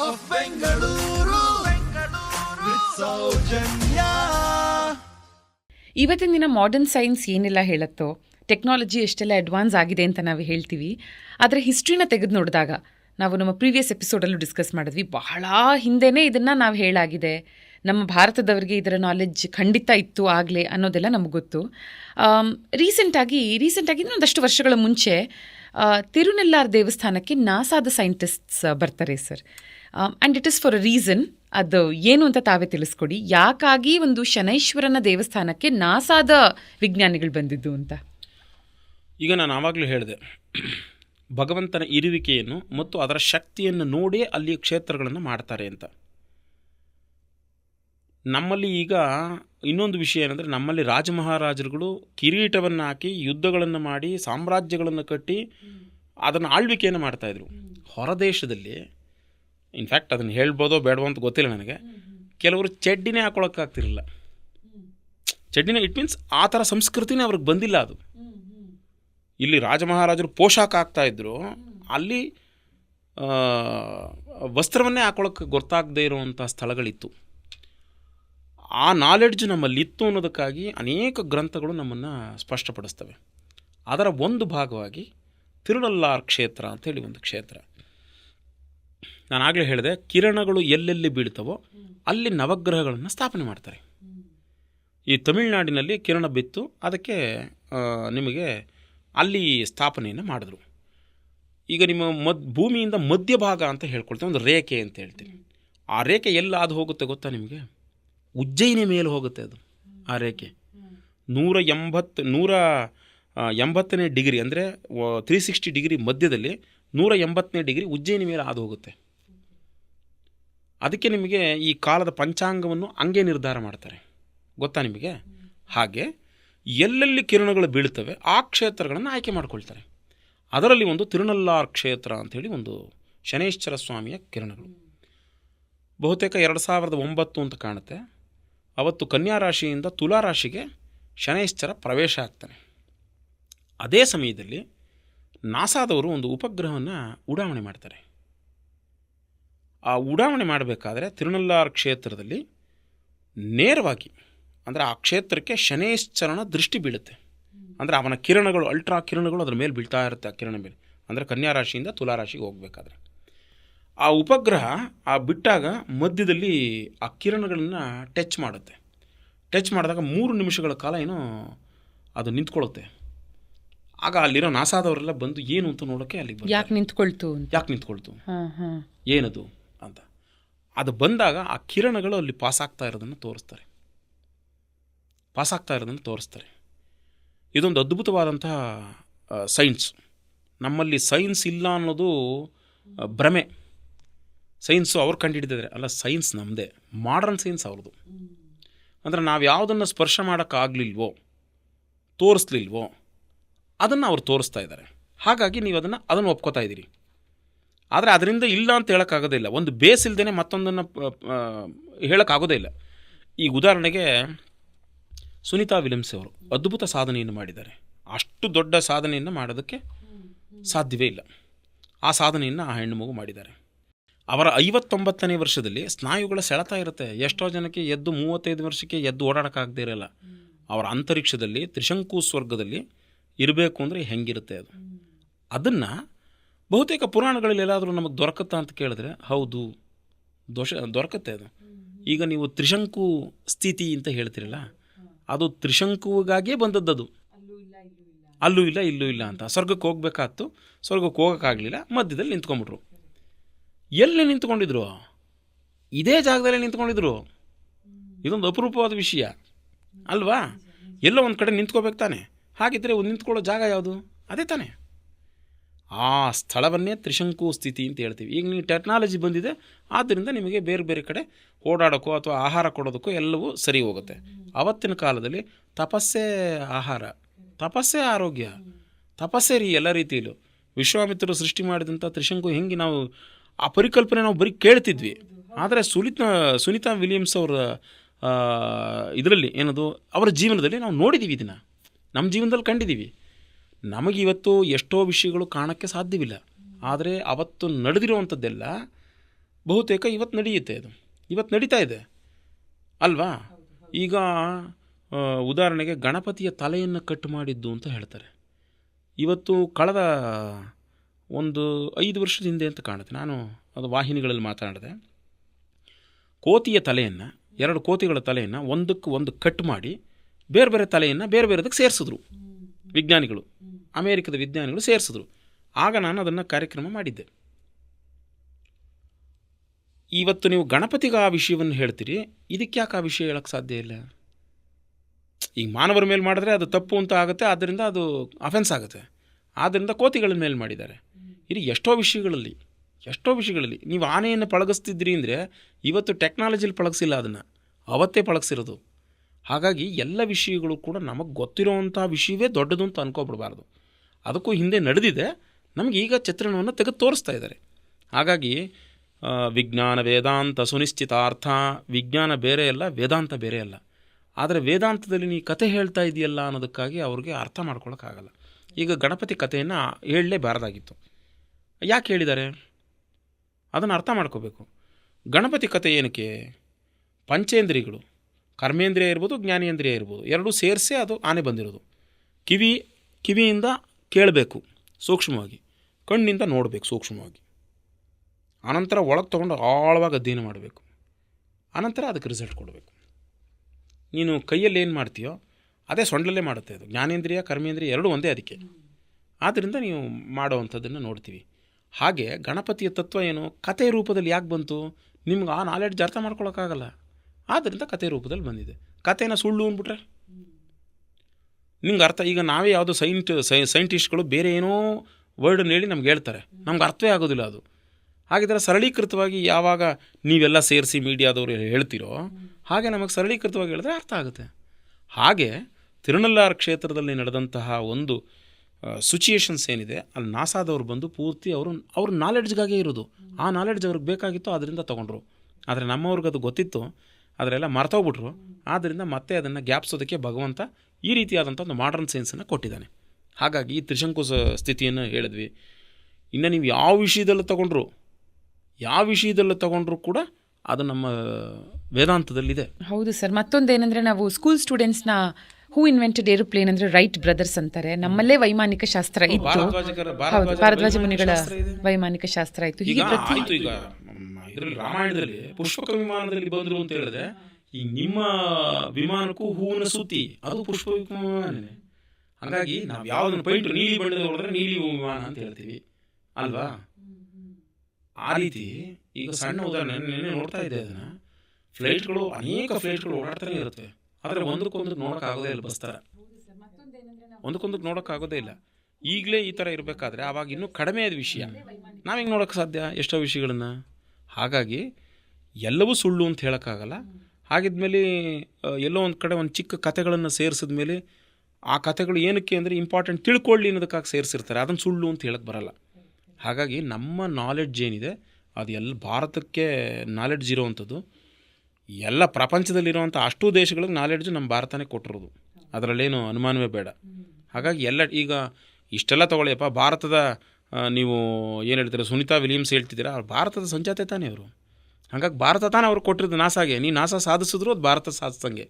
With ಇವತ್ತಿನ ದಿನ modern science ಏನೆಲ್ಲ ಹೇಳುತ್ತೋ ಟೆಕ್ನಾಲಜಿ ಎಷ್ಟೆಲ್ಲ ಅಡ್ವಾನ್ಸ್ ಆಗಿದೆ ಅಂತ ನಾವು ಹೇಳ್ತೀವಿ. ಆದರೆ ಹಿಸ್ಟ್ರಿನ ತೆಗೆದು ನೋಡಿದಾಗ, ನಾವು ನಮ್ಮ ಪ್ರೀವಿಯಸ್ ಎಪಿಸೋಡಲ್ಲೂ ಡಿಸ್ಕಸ್ ಮಾಡಿದ್ವಿ. ಬಹಳ ಹಿಂದೆನೇ ಇದನ್ನು ನಾವು ಹೇಳಾಗಿದೆ. ನಮ್ಮ ಭಾರತದವರಿಗೆ ಇದರ ನಾಲೆಡ್ಜ್ ಖಂಡಿತ ಇತ್ತು ಆಗಲೇ ಅನ್ನೋದೆಲ್ಲ ನಮಗೆ ಗೊತ್ತು. ರೀಸೆಂಟಾಗಿ ರೀಸೆಂಟಾಗಿ ಒಂದಷ್ಟು ವರ್ಷಗಳ ಮುಂಚೆ ತಿರುನೆಲ್ಲಾರ್ ದೇವಸ್ಥಾನಕ್ಕೆ ನಾಸಾದ ಸೈಂಟಿಸ್ಟ್ಸ್ ಬರ್ತಾರೆ sir. And it is for a reason ಅದು ಏನು ಅಂತ ತಾವೇ ತಿಳಿಸ್ಕೊಡಿ. ಯಾಕಾಗಿ ಒಂದು ಶನೈಶ್ವರನ ದೇವಸ್ಥಾನಕ್ಕೆ ನಾಸಾದ ವಿಜ್ಞಾನಿಗಳು ಬಂದಿದ್ದು ಅಂತ? ಈಗ ನಾನು ಆವಾಗಲೂ ಹೇಳಿದೆ. ಭಗವಂತನ ಇರುವಿಕೆಯನ್ನು ಮತ್ತು ಅದರ ಶಕ್ತಿಯನ್ನು ನೋಡಿ ಅಲ್ಲಿ ಕ್ಷೇತ್ರಗಳನ್ನು ಮಾಡ್ತಾರೆ ಅಂತ. ನಮ್ಮಲ್ಲಿ ಈಗ ಇನ್ನೊಂದು ವಿಷಯ ಏನಂದರೆ ನಮ್ಮಲ್ಲಿ ರಾಜಮಹಾರಾಜರುಗಳು ಕಿರೀಟವನ್ನು ಹಾಕಿ ಯುದ್ಧಗಳನ್ನು ಮಾಡಿ ಸಾಮ್ರಾಜ್ಯಗಳನ್ನು ಕಟ್ಟಿ ಅದನ್ನು ಆಳ್ವಿಕೆಯನ್ನು ಮಾಡ್ತಾಯಿದ್ರು ಹೊರದೇಶದಲ್ಲಿ ಇನ್ಫ್ಯಾಕ್ಟ್ ಅದನ್ನು ಹೇಳ್ಬೋದೋ ಬೇಡವೋ ಅಂತ ಗೊತ್ತಿಲ್ಲ ನನಗೆ. ಕೆಲವರು ಚಡ್ಡಿನೇ ಹಾಕೊಳಕ್ಕಾಗ್ತಿರಲಿಲ್ಲ ಚಡ್ಡಿನೇ ಇಟ್ ಮೀನ್ಸ್ ಆ ಥರ ಸಂಸ್ಕೃತಿನೇ ಅವ್ರಿಗೆ ಬಂದಿಲ್ಲ ಅದು. ಇಲ್ಲಿ ರಾಜಮಹಾರಾಜರು ಪೋಷಾಕ ಹಾಕ್ತಾ ಇದ್ರು. ಅಲ್ಲಿ ವಸ್ತ್ರವನ್ನೇ ಹಾಕೊಳಕ್ಕೆ ಗೊತ್ತಾಗದೇ ಇರುವಂಥ ಸ್ಥಳಗಳಿತ್ತು. ಆ ನಾಲೆಡ್ಜ್ ನಮ್ಮಲ್ಲಿತ್ತು ಅನ್ನೋದಕ್ಕಾಗಿ ಅನೇಕ ಗ್ರಂಥಗಳು ನಮ್ಮನ್ನು ಸ್ಪಷ್ಟಪಡಿಸ್ತವೆ. ಅದರ ಒಂದು ಭಾಗವಾಗಿ ತಿರುನಲ್ಲಾರ್ ಕ್ಷೇತ್ರ ಅಂತೇಳಿ ಒಂದು ಕ್ಷೇತ್ರ. ನಾನು ಆಗಲೇ ಹೇಳಿದೆ, ಕಿರಣಗಳು ಎಲ್ಲೆಲ್ಲಿ ಬೀಳ್ತವೋ ಅಲ್ಲಿ ನವಗ್ರಹಗಳನ್ನು ಸ್ಥಾಪನೆ ಮಾಡ್ತಾರೆ. ಈ ತಮಿಳುನಾಡಿನಲ್ಲಿ ಕಿರಣ ಬಿತ್ತು, ಅದಕ್ಕೆ ನಿಮಗೆ ಅಲ್ಲಿ ಸ್ಥಾಪನೆಯನ್ನು ಮಾಡಿದ್ರು. ಈಗ ನಿಮ್ಮ ಮದ್, ಭೂಮಿಯಿಂದ ಮಧ್ಯಭಾಗ ಅಂತ ಹೇಳ್ಕೊಳ್ತೇವೆ, ಒಂದು ರೇಖೆ ಅಂತ ಹೇಳ್ತೀವಿ ಆ ರೇಖೆ ಎಲ್ಲ ಅದು ಹೋಗುತ್ತೆ ಗೊತ್ತಾ ನಿಮಗೆ? ಉಜ್ಜಯಿನಿ ಮೇಲೆ ಹೋಗುತ್ತೆ ಅದು, ಆ ರೇಖೆ. ನೂರ ಎಂಬತ್ತು, ನೂರ ಎಂಬತ್ತನೇ ಡಿಗ್ರಿ, ಅಂದರೆ ತ್ರೀ ಸಿಕ್ಸ್ಟಿ ಡಿಗ್ರಿ ಮಧ್ಯದಲ್ಲಿ ನೂರ ಎಂಬತ್ತನೇ ಡಿಗ್ರಿ ಉಜ್ಜಯಿನಿ ಮೇಲೆ ಹಾದು ಹೋಗುತ್ತೆ. ಅದಕ್ಕೆ ನಿಮಗೆ ಈ ಕಾಲದ ಪಂಚಾಂಗವನ್ನು ಹಂಗೆ ನಿರ್ಧಾರ ಮಾಡ್ತಾರೆ. ಗೊತ್ತಾ ನಿಮಗೆ? ಹಾಗೆ ಎಲ್ಲೆಲ್ಲಿ ಕಿರಣಗಳು ಬೀಳ್ತವೆ ಆ ಕ್ಷೇತ್ರಗಳನ್ನು ಆಯ್ಕೆ ಮಾಡ್ಕೊಳ್ತಾರೆ. ಅದರಲ್ಲಿ ಒಂದು ತಿರುನಲ್ಲಾರ್ ಕ್ಷೇತ್ರ ಅಂಥೇಳಿ ಒಂದು ಶನೇಶ್ವರ ಸ್ವಾಮಿಯ ಕಿರಣಗಳು. ಬಹುತೇಕ ಎರಡು ಸಾವಿರದ ಒಂಬತ್ತು ಅಂತ ಕಾಣುತ್ತೆ. ಅವತ್ತು ಕನ್ಯಾ ರಾಶಿಯಿಂದ ತುಲಾ ರಾಶಿಗೆ ಶನೇಶ್ವರ ಪ್ರವೇಶ ಆಗ್ತಾನೆ. ಅದೇ ಸಮಯದಲ್ಲಿ ನಾಸಾದವರು ಒಂದು ಉಪಗ್ರಹವನ್ನು ಉಡಾವಣೆ ಮಾಡ್ತಾರೆ. ಆ ಉಡಾವಣೆ ಮಾಡಬೇಕಾದ್ರೆ ತಿರುನಲ್ಲಾರ್ ಕ್ಷೇತ್ರದಲ್ಲಿ ನೇರವಾಗಿ ಅಂದರೆ ಆ ಕ್ಷೇತ್ರಕ್ಕೆ ಶನೇಶ್ಚರನ ದೃಷ್ಟಿ ಬೀಳುತ್ತೆ. ಅಂದರೆ ಅವನ ಕಿರಣಗಳು ಅಲ್ಟ್ರಾ ಕಿರಣಗಳು ಅದ್ರ ಮೇಲೆ ಬೀಳ್ತಾ ಇರುತ್ತೆ ಆ ಕಿರಣ ಮೇಲೆ. ಅಂದರೆ ಕನ್ಯಾ ರಾಶಿಯಿಂದ ತುಲಾ ರಾಶಿಗೆ ಹೋಗಬೇಕಾದ್ರೆ. ಆ ಉಪಗ್ರಹ ಆ ಬಿಟ್ಟಾಗ ಮಧ್ಯದಲ್ಲಿ ಆ ಕಿರಣಗಳನ್ನು ಟಚ್ ಮಾಡುತ್ತೆ. ಟಚ್ ಮಾಡಿದಾಗ ಮೂರು ನಿಮಿಷಗಳ ಕಾಲ ಏನೋ ಅದು ನಿಂತ್ಕೊಳ್ಳುತ್ತೆ. ಆಗ ಅಲ್ಲಿರೋ ನಾಸಾದವರೆಲ್ಲ ಬಂದು ಏನು ಅಂತ ನೋಡೋಕ್ಕೆ ಅಲ್ಲಿ ಯಾಕೆ ನಿಂತ್ಕೊಳ್ತು ಯಾಕೆ ನಿಂತ್ಕೊಳ್ತು? ಹಾಂ ಹಾಂ. ಏನದು? ಅದು ಬಂದಾಗ ಆ ಕಿರಣಗಳು ಅಲ್ಲಿ ಪಾಸ್ ಆಗ್ತಾ ಇರೋದನ್ನು ತೋರಿಸ್ತಾರೆ. ಪಾಸ್ ಆಗ್ತಾ ಇರೋದನ್ನು ತೋರಿಸ್ತಾರೆ. ಇದೊಂದು ಅದ್ಭುತವಾದಂತಹ ಸೈನ್ಸ್ ನಮ್ಮಲ್ಲಿ ಸೈನ್ಸ್ ಇಲ್ಲ ಅನ್ನೋದು ಭ್ರಮೆ. ಸೈನ್ಸು ಅವ್ರು ಕಂಡುಹಿಡಿದಿದ್ದಾರೆ ಅಲ್ಲ ಸೈನ್ಸ್ ನಮ್ಮದೇ ಮಾಡರ್ನ್ ಸೈನ್ಸ್ ಅವ್ರದ್ದು. ಅಂದರೆ ನಾವು ಯಾವುದನ್ನು ಸ್ಪರ್ಶ ಮಾಡೋಕ್ಕಾಗಲಿಲ್ವೋ ತೋರಿಸ್ಲಿಲ್ವೋ, ಅದನ್ನು ಅವ್ರು ತೋರಿಸ್ತಾ ಇದ್ದಾರೆ. ಹಾಗಾಗಿ ನೀವು ಅದನ್ನು ಅದನ್ನು ಒಪ್ಕೋತಾ ಇದ್ದೀರಿ. ಆದರೆ ಅದರಿಂದ ಇಲ್ಲ ಅಂತ ಹೇಳೋಕ್ಕಾಗೋದಿಲ್ಲ ಒಂದು ಬೇಸ್ ಇಲ್ಲದೇ ಮತ್ತೊಂದನ್ನು ಹೇಳೋಕ್ಕಾಗೋದೇ ಇಲ್ಲ. ಈಗ ಉದಾಹರಣೆಗೆ ಸುನೀತಾ ವಿಲಿಯಮ್ಸ್ ಅವರು ಅದ್ಭುತ ಸಾಧನೆಯನ್ನು ಮಾಡಿದ್ದಾರೆ. ಅಷ್ಟು ದೊಡ್ಡ ಸಾಧನೆಯನ್ನು ಮಾಡೋದಕ್ಕೆ ಸಾಧ್ಯವೇ ಇಲ್ಲ. ಆ ಸಾಧನೆಯನ್ನು ಆ ಹೆಣ್ಣು ಮಗು ಮಾಡಿದ್ದಾರೆ. ಅವರ ಐವತ್ತೊಂಬತ್ತನೇ ವರ್ಷದಲ್ಲಿ ಸ್ನಾಯುಗಳ ಸೆಳೆತ ಇರುತ್ತೆ. ಎಷ್ಟೋ ಜನಕ್ಕೆ ಎದ್ದು ಮೂವತ್ತೈದು ವರ್ಷಕ್ಕೆ ಎದ್ದು ಓಡಾಡೋಕ್ಕಾಗದೇ ಇರಲ್ಲ. ಅವರ ಅಂತರಿಕ್ಷದಲ್ಲಿ ತ್ರಿಶಂಕು ಸ್ವರ್ಗದಲ್ಲಿ ಇರಬೇಕು ಅಂದರೆ ಹೆಂಗಿರುತ್ತೆ ಅದು? ಅದನ್ನು ಬಹುತೇಕ ಪುರಾಣಗಳಲ್ಲಿ ಎಲ್ಲಾದರೂ ನಮಗೆ ದೊರಕತ್ತ ಅಂತ ಕೇಳಿದ್ರೆ, ಹೌದು, ದೋಷ, ದೊರಕತ್ತೆ ಅದು. ಈಗ ನೀವು ತ್ರಿಶಂಕು ಸ್ಥಿತಿ ಅಂತ ಹೇಳ್ತೀರಲ್ಲ, ಅದು ತ್ರಿಶಂಕುವಿಗಾಗಿಯೇ ಬಂದದ್ದದು ಅಲ್ಲೂ ಇಲ್ಲ, ಇಲ್ಲೂ ಇಲ್ಲ ಅಂತ. ಸ್ವರ್ಗಕ್ಕೆ ಹೋಗ್ಬೇಕಾತ್ತು, ಸ್ವರ್ಗಕ್ಕೆ ಹೋಗೋಕ್ಕಾಗಲಿಲ್ಲ, ಮಧ್ಯದಲ್ಲಿ ನಿಂತ್ಕೊಂಡ್ಬಿಟ್ರು. ಎಲ್ಲಿ ನಿಂತ್ಕೊಂಡಿದ್ರು? ಇದೇ ಜಾಗದಲ್ಲಿ ನಿಂತ್ಕೊಂಡಿದ್ರು. ಇದೊಂದು ಅಪರೂಪವಾದ ವಿಷಯ. ಅಲ್ವಾ? ಎಲ್ಲೋ ಒಂದು ಕಡೆ ನಿಂತ್ಕೋಬೇಕು ತಾನೆ. ಹಾಗಿದ್ರೆ ಒಂದು ನಿಂತ್ಕೊಳ್ಳೋ ಜಾಗ ಯಾವುದು? ಅದೇ ತಾನೆ. ಆ ಸ್ಥಳವನ್ನೇ ತ್ರಿಶಂಕು ಸ್ಥಿತಿ ಅಂತ ಹೇಳ್ತೀವಿ. ಈಗ ನೀವು ಟೆಕ್ನಾಲಜಿ ಬಂದಿದೆ ಆದ್ದರಿಂದ ನಿಮಗೆ ಬೇರೆ ಬೇರೆ ಕಡೆ ಓಡಾಡೋಕ್ಕೋ ಅಥವಾ ಆಹಾರ ಕೊಡೋದಕ್ಕೋ ಎಲ್ಲವೂ ಸರಿ ಹೋಗುತ್ತೆ. ಅವತ್ತಿನ ಕಾಲದಲ್ಲಿ ತಪಸ್ಸೇ ಆಹಾರ, ತಪಸ್ಸೇ ಆರೋಗ್ಯ, ತಪಸ್ಸೆ ರೀ ಎಲ್ಲ ರೀತಿಯಲ್ಲೂ. ವಿಶ್ವಾಮಿತ್ರರು ಸೃಷ್ಟಿ ಮಾಡಿದಂಥ ತ್ರಿಶಂಕು ಹೆಂಗೆ ನಾವು ಆ ಪರಿಕಲ್ಪನೆ ನಾವು ಬರೀ ಕೇಳ್ತಿದ್ವಿ. ಆದರೆ ಸುನಿತಾ, ಸುನೀತಾ ವಿಲಿಯಮ್ಸ್ ಅವರ ಇದರಲ್ಲಿ ಏನದು, ಅವರ ಜೀವನದಲ್ಲಿ ನಾವು ನೋಡಿದ್ದೀವಿ ಇದನ್ನು. ನಮ್ಮ ಜೀವನದಲ್ಲಿ ಕಂಡಿದ್ದೀವಿ ನಮಗೆ ಇವತ್ತು ಎಷ್ಟೋ ವಿಷಯಗಳು ಕಾಣೋಕ್ಕೆ ಸಾಧ್ಯವಿಲ್ಲ. ಆದರೆ ಅವತ್ತು ನಡೆದಿರುವಂಥದ್ದೆಲ್ಲ ಬಹುತೇಕ ಇವತ್ತು ನಡೆಯುತ್ತೆ ಅದು. ಇವತ್ತು ನಡೀತಾ ಇದೆ. ಅಲ್ವಾ? ಈಗ ಉದಾಹರಣೆಗೆ ಗಣಪತಿಯ ತಲೆಯನ್ನು ಕಟ್ ಮಾಡಿದ್ದು ಅಂತ ಹೇಳ್ತಾರೆ. ಇವತ್ತು ಕಳೆದ ಒಂದು ಐದು ವರ್ಷದ ಹಿಂದೆ ಅಂತ ಕಾಣುತ್ತೆ. ನಾನು ಅದು ವಾಹಿನಿಗಳಲ್ಲಿ ಮಾತನಾಡಿದೆ. ಕೋತಿಯ ತಲೆಯನ್ನು, ಎರಡು ಕೋತಿಗಳ ತಲೆಯನ್ನು ಒಂದಕ್ಕೆ ಒಂದು ಕಟ್ ಮಾಡಿ ಬೇರೆ ಬೇರೆ ತಲೆಯನ್ನು ಬೇರೆ ಬೇರೆದಕ್ಕೆ ಸೇರಿಸಿದ್ರು. ವಿಜ್ಞಾನಿಗಳು. ಅಮೇರಿಕದ ವಿಜ್ಞಾನಿಗಳು ಸೇರಿಸಿದ್ರು. ಆಗ ನಾನು ಅದನ್ನು ಕಾರ್ಯಕ್ರಮ ಮಾಡಿದ್ದೆ. ಇವತ್ತು ನೀವು ಗಣಪತಿಗೆ ಆ ವಿಷಯವನ್ನು ಹೇಳ್ತೀರಿ? ಇದಕ್ಕೆ ಯಾಕೆ ಆ ವಿಷಯ ಹೇಳೋಕ್ಕೆ ಸಾಧ್ಯ ಇಲ್ಲ? ಈಗ ಮಾನವರ ಮೇಲೆ ಮಾಡಿದ್ರೆ ಅದು ತಪ್ಪು ಅಂತ ಆಗುತ್ತೆ ಆದ್ದರಿಂದ ಅದು ಅಫೆನ್ಸ್ ಆಗುತ್ತೆ. ಆದ್ದರಿಂದ ಕೋತಿಗಳ ಮೇಲೆ ಮಾಡಿದ್ದಾರೆ. ಇಲ್ಲಿ ಎಷ್ಟೋ ವಿಷಯಗಳಲ್ಲಿ ಎಷ್ಟೋ ವಿಷಯಗಳಲ್ಲಿ ನೀವು ಆನೆಯನ್ನು ಪಳಗಿಸ್ತಿದ್ರಿ ಅಂದರೆ ಇವತ್ತು ಟೆಕ್ನಾಲಜಿಲಿ ಪಳಗಿಸಿಲ್ಲ ಅದನ್ನು. ಅವತ್ತೇ ಪಳಗಿಸಿರೋದು. ಹಾಗಾಗಿ ಎಲ್ಲ ವಿಷಯಗಳು ಕೂಡ ನಮಗೆ ಗೊತ್ತಿರೋವಂಥ ವಿಷಯವೇ ದೊಡ್ಡದು ಅಂತ ಅನ್ಕೋಬಿಡಬಾರ್ದು. ಅದಕ್ಕೂ ಹಿಂದೆ ನಡೆದಿದೆ. ನಮಗೆ ಈಗ ಚಿತ್ರಣವನ್ನು ತೆಗೆದು ತೋರಿಸ್ತಾ ಇದ್ದಾರೆ. ಹಾಗಾಗಿ ವಿಜ್ಞಾನ ವೇದಾಂತ ಸುನಿಶ್ಚಿತಾರ್ಥ, ವಿಜ್ಞಾನ ಬೇರೆ ಅಲ್ಲ, ವೇದಾಂತ ಬೇರೆ ಅಲ್ಲ. ಆದರೆ ವೇದಾಂತದಲ್ಲಿ ನೀ ಕತೆ ಹೇಳ್ತಾ ಇದೆಯಲ್ಲ ಅನ್ನೋದಕ್ಕಾಗಿ ಅವ್ರಿಗೆ ಅರ್ಥ ಮಾಡ್ಕೊಳಕ್ಕಾಗಲ್ಲ. ಈಗ ಗಣಪತಿ ಕಥೆಯನ್ನು ಹೇಳಲೇಬಾರ್ದಾಗಿತ್ತು. ಯಾಕೆ ಹೇಳಿದ್ದಾರೆ? ಅದನ್ನು ಅರ್ಥ ಮಾಡ್ಕೋಬೇಕು. ಗಣಪತಿ ಕಥೆ ಏನಕ್ಕೆ? ಪಂಚೇಂದ್ರಿಯಗಳು. ಕರ್ಮೇಂದ್ರಿಯ ಇರ್ಬೋದು, ಜ್ಞಾನೇಂದ್ರಿಯ ಇರ್ಬೋದು. ಎರಡೂ ಸೇರಿಸೇ ಅದು ಆನೆ ಬಂದಿರೋದು. ಕಿವಿ, ಕಿವಿಯಿಂದ ಕೇಳಬೇಕು, ಸೂಕ್ಷ್ಮವಾಗಿ. ಕಣ್ಣಿಂದ ನೋಡಬೇಕು, ಸೂಕ್ಷ್ಮವಾಗಿ. ಆನಂತರ ಒಳಗೆ ತೊಗೊಂಡು ಆಳವಾಗಿ ಅಧ್ಯಯನ ಮಾಡಬೇಕು. ಆನಂತರ ಅದಕ್ಕೆ ರಿಸಲ್ಟ್ ಕೊಡಬೇಕು. ನೀನು ಕೈಯಲ್ಲಿ ಏನು ಮಾಡ್ತೀಯೋ ಅದೇ ಸೊಂಡಲ್ಲೇ ಮಾಡುತ್ತೆ ಅದು. ಜ್ಞಾನೇಂದ್ರಿಯ, ಕರ್ಮೇಂದ್ರಿಯ ಎರಡೂ ಒಂದೇ ಅದಕ್ಕೆ ಆದ್ದರಿಂದ ನೀವು ಮಾಡೋವಂಥದ್ದನ್ನು ನೋಡ್ತೀವಿ. ಹಾಗೆ ಗಣಪತಿಯ ತತ್ವ ಏನು? ಕತೆ ರೂಪದಲ್ಲಿ ಯಾಕೆ ಬಂತು? ನಿಮ್ಗೆ ಆ ನಾಲೆಡ್ಜ್ ಅರ್ಥ ಮಾಡ್ಕೊಳಕ್ಕಾಗಲ್ಲ. ಆದ್ದರಿಂದ ಕತೆ ರೂಪದಲ್ಲಿ ಬಂದಿದೆ. ಕತೆನ ಸುಳ್ಳು ಅಂದ್ಬಿಟ್ರೆ ನಿಮ್ಗೆ ಅರ್ಥ, ಈಗ ನಾವೇ ಯಾವುದೋ ಸೈಂಟ್ ಸೈಂಟಿಸ್ಟ್ಗಳು ಬೇರೆ ಏನೋ ವರ್ಡನ್ನು ಹೇಳಿ ನಮ್ಗೆ ಹೇಳ್ತಾರೆ. ನಮ್ಗೆ ಅರ್ಥವೇ ಆಗೋದಿಲ್ಲ ಅದು. ಹಾಗಿದ್ರೆ ಸರಳೀಕೃತವಾಗಿ ಯಾವಾಗ ನೀವೆಲ್ಲ ಸೇರಿಸಿ ಮೀಡಿಯಾದವರು ಹೇಳ್ತೀರೋ, ಹಾಗೆ ನಮಗೆ ಸರಳೀಕೃತವಾಗಿ ಹೇಳಿದ್ರೆ ಅರ್ಥ ಆಗುತ್ತೆ. ಹಾಗೆ ತಿರುನಲ್ಲಾರ್ ಕ್ಷೇತ್ರದಲ್ಲಿ ನಡೆದಂತಹ ಒಂದು ಸಿಚುಯೇಷನ್ಸ್ ಏನಿದೆ, ಅಲ್ಲಿ ನಾಸಾದವ್ರು ಬಂದು ಪೂರ್ತಿ ಅವರು, ಅವ್ರ ನಾಲೆಡ್ಜ್ಗಾಗೇ ಇರೋದು. ಆ ನಾಲೆಡ್ಜ್ ಅವ್ರಿಗೆ ಬೇಕಾಗಿತ್ತು ಅದರಿಂದ ತೊಗೊಂಡ್ರು. ಆದರೆ ನಮ್ಮವ್ರಿಗೆ ಅದು ಗೊತ್ತಿತ್ತು ಅದರೆಲ್ಲ ಮರ್ತೋಗ್ಬಿಟ್ರು. ಆದ್ದರಿಂದ ಮತ್ತೆ ಅದನ್ನು ಗ್ಯಾಪ್ಸೋದಕ್ಕೆ ಭಗವಂತ ಈ ರೀತಿಯಾದಂಥ ಒಂದು ಮಾಡರ್ನ್ ಸೈನ್ಸನ್ನು ಕೊಟ್ಟಿದ್ದಾನೆ. ಹಾಗಾಗಿ ಈ ತ್ರಿಶಂಕು ಸ್ಥಿತಿಯನ್ನು ಹೇಳಿದ್ವಿ. ಇನ್ನು ನೀವು ಯಾವ ವಿಷಯದಲ್ಲೂ ತಗೊಂಡ್ರು ಯಾವ ವಿಷಯದಲ್ಲೂ ತಗೊಂಡ್ರು ಕೂಡ ಅದು ನಮ್ಮ ವೇದಾಂತದಲ್ಲಿದೆ. ಹೌದು ಸರ್. ಮತ್ತೊಂದೇನೆಂದ್ರೆ ನಾವು ಸ್ಕೂಲ್ ಸ್ಟೂಡೆಂಟ್ಸ್ನ ಹೂ ಇನ್ವೆಂಟೆಡ್ ಏರೋಪ್ಲೇನ್ ಅಂದ್ರೆ ರೈಟ್ ಬ್ರದರ್ಸ್ ಅಂತಾರೆ. ನಮ್ಮಲ್ಲೇ ವೈಮಾನಿಕ ಶಾಸ್ತ್ರ ಇತ್ತು. ಭಾರದ್ವಾಜ ವೈಮಾನಿಕ ಮುನಿಗಳ. ವೈಮಾನಿಕ ಶಾಸ್ತ್ರ ಇತ್ತು. ಈಗ. ಇದರಲ್ಲಿ ರಾಮಾಯಣದಲ್ಲಿ ಪುಷ್ಪಕ ವಿಮಾನದಲ್ಲಿ ಬಂದ್ರು ಅಂತ ಹೇಳಿದ್ರೆ, ಈ ನಿಮ್ಮ ವಿಮಾನಕ್ಕೂ ಹೂವಿನ ಸುತ್ತಿ, ಅದು ಪುಷ್ಪ ವಿಮಾನನೇ. ಹಾಗಾಗಿ ನಾವು ಯಾವ್ದನ್ನ ಪೈಂಟ್ ನೀಲಿ ಬಣ್ಣದ ಹೊಡೆದ್ರೆ ನೀಲಿ ವಿಮಾನ ಅಂತ ಹೇಳ್ತೀವಿ. ಅಲ್ವಾ? ಆ ರೀತಿ ಈಗ ಸಣ್ಣ ಉದಾಹರಣೆ, ನೆನ್ನೆ ನೋಡ್ತಾ ಇದ್ದೆ ಅದನ್ನ. ಫ್ಲೈಟ್ಗಳು, ಅನೇಕ ಫ್ಲೈಟ್ಗಳು ಓಡಾಡ್ತಾನೆ ಇರುತ್ತೆ. ಆದರೆ ಒಂದಕ್ಕೊಂದಕ್ಕೆ ನೋಡೋಕ್ಕಾಗೋದೇ ಇಲ್ಲ ಬಸ್ ಥರ ಒಂದಕ್ಕೊಂದಕ್ಕೆ ನೋಡೋಕ್ಕಾಗೋದೇ ಇಲ್ಲ. ಈಗಲೇ ಈ ಥರ ಇರಬೇಕಾದ್ರೆ ಆವಾಗ ಇನ್ನೂ ಕಡಿಮೆ ಆದ ವಿಷಯ. ನಾವು ಹೆಂಗೆ ನೋಡೋಕ್ಕೆ ಸಾಧ್ಯ? ಎಷ್ಟೋ ವಿಷಯಗಳನ್ನು. ಹಾಗಾಗಿ ಎಲ್ಲವೂ ಸುಳ್ಳು ಅಂತ ಹೇಳೋಕ್ಕಾಗಲ್ಲ. ಹಾಗಿದ್ಮೇಲೆ ಎಲ್ಲೋ ಒಂದು ಕಡೆ ಒಂದು ಚಿಕ್ಕ ಕತೆಗಳನ್ನು ಸೇರಿಸಿದ ಮೇಲೆ ಆ ಕತೆಗಳು ಏನಕ್ಕೆ ಅಂದರೆ ಇಂಪಾರ್ಟೆಂಟ್ ತಿಳ್ಕೊಳ್ಳಿ ಅನ್ನೋದಕ್ಕಾಗಿ ಸೇರಿಸಿರ್ತಾರೆ. ಅದನ್ನು ಸುಳ್ಳು ಅಂತ ಹೇಳಕ್ಕೆ ಬರಲ್ಲ. ಹಾಗಾಗಿ ನಮ್ಮ ನಾಲೆಡ್ಜ್ ಏನಿದೆ, ಅದು ಎಲ್ಲ ಭಾರತಕ್ಕೆ ನಾಲೆಡ್ಜ್ ಇರೋವಂಥದ್ದು. ಎಲ್ಲ ಪ್ರಪಂಚದಲ್ಲಿರುವಂಥ ಅಷ್ಟೂ ದೇಶಗಳಿಗೆ ನಾಲೆಡ್ಜ್ ನಮ್ಮ ಭಾರತನೇ ಕೊಟ್ಟಿರೋದು. ಅದರಲ್ಲೇನು ಅನುಮಾನವೇ ಬೇಡ. ಹಾಗಾಗಿ ಎಲ್ಲ, ಈಗ ಇಷ್ಟೆಲ್ಲ ತಗೊಳ್ಳಿಯಪ್ಪ ಭಾರತದ ನೀವು ಏನು ಹೇಳ್ತೀರ, ಸುನಿತಾ ವಿಲಿಯಮ್ಸ್ ಹೇಳ್ತಿದ್ದೀರಾ? ಅವ್ರು ಭಾರತದ ಸಂಜಾತೆ ತಾನೇ ಅವರು ಹಾಗಾಗಿ ಭಾರತ ತಾನೇ ಅವ್ರು ಕೊಟ್ಟಿರೋದು ನಾಸಾಗೆ ನೀ ನಾಸಾ ಸಾಧಿಸಿದ್ರು ಅದು ಭಾರತ ಸಾಧಿಸಂಗೆ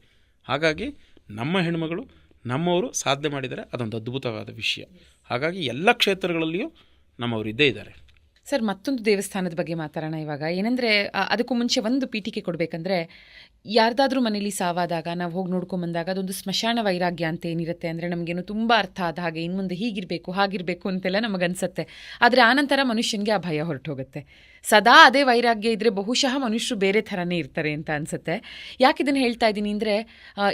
ಹಾಗಾಗಿ ನಮ್ಮ ಹೆಣ್ಮಗಳು, ನಮ್ಮವರು ಸಾಧನೆ ಮಾಡಿದರೆ ಅದೊಂದು ಅದ್ಭುತವಾದ ವಿಷಯ. ಹಾಗಾಗಿ ಎಲ್ಲ ಕ್ಷೇತ್ರಗಳಲ್ಲಿಯೂ ನಮ್ಮವರು ಇದ್ದೇ ಇದ್ದಾರೆ. ಸರ್, ಮತ್ತೊಂದು ದೇವಸ್ಥಾನದ ಬಗ್ಗೆ ಮಾತಾಡೋಣ ಇವಾಗ. ಏನಂದ್ರೆ ಅದಕ್ಕೂ ಮುಂಚೆ ಒಂದು ಪೀಠಿಕೆ ಕೊಡಬೇಕಂದ್ರೆ, ಯಾರ್ದಾದ್ರೂ ಮನೇಲಿ ಸಾವಾದಾಗ, ನಾವು ಹೋಗಿ ನೋಡ್ಕೊಂಬಂದಾಗ ಅದೊಂದು ಸ್ಮಶಾನ ವೈರಾಗ್ಯ ಅಂತ ಏನಿರುತ್ತೆ ಅಂದರೆ ನಮಗೇನು ತುಂಬ ಅರ್ಥ ಆದ ಹಾಗೆ ಇನ್ನು ಮುಂದೆ ಹೀಗಿರಬೇಕು, ಹಾಗಿರಬೇಕು ಅಂತೆಲ್ಲ ನಮಗನ್ಸುತ್ತೆ. ಆದರೆ ಆನಂತರ ಮನುಷ್ಯನಿಗೆ ಆ ಭಯ ಹೊರಟೋಗುತ್ತೆ. ಸದಾ ಅದೇ ವೈರಾಗ್ಯ ಇದ್ದರೆ ಬಹುಶಃ ಮನುಷ್ಯರು ಬೇರೆ ಥರನೇ ಇರ್ತಾರೆ ಅಂತ ಅನ್ಸುತ್ತೆ. ಯಾಕೆ ಇದನ್ನು ಹೇಳ್ತಾ ಇದ್ದೀನಿ ಅಂದರೆ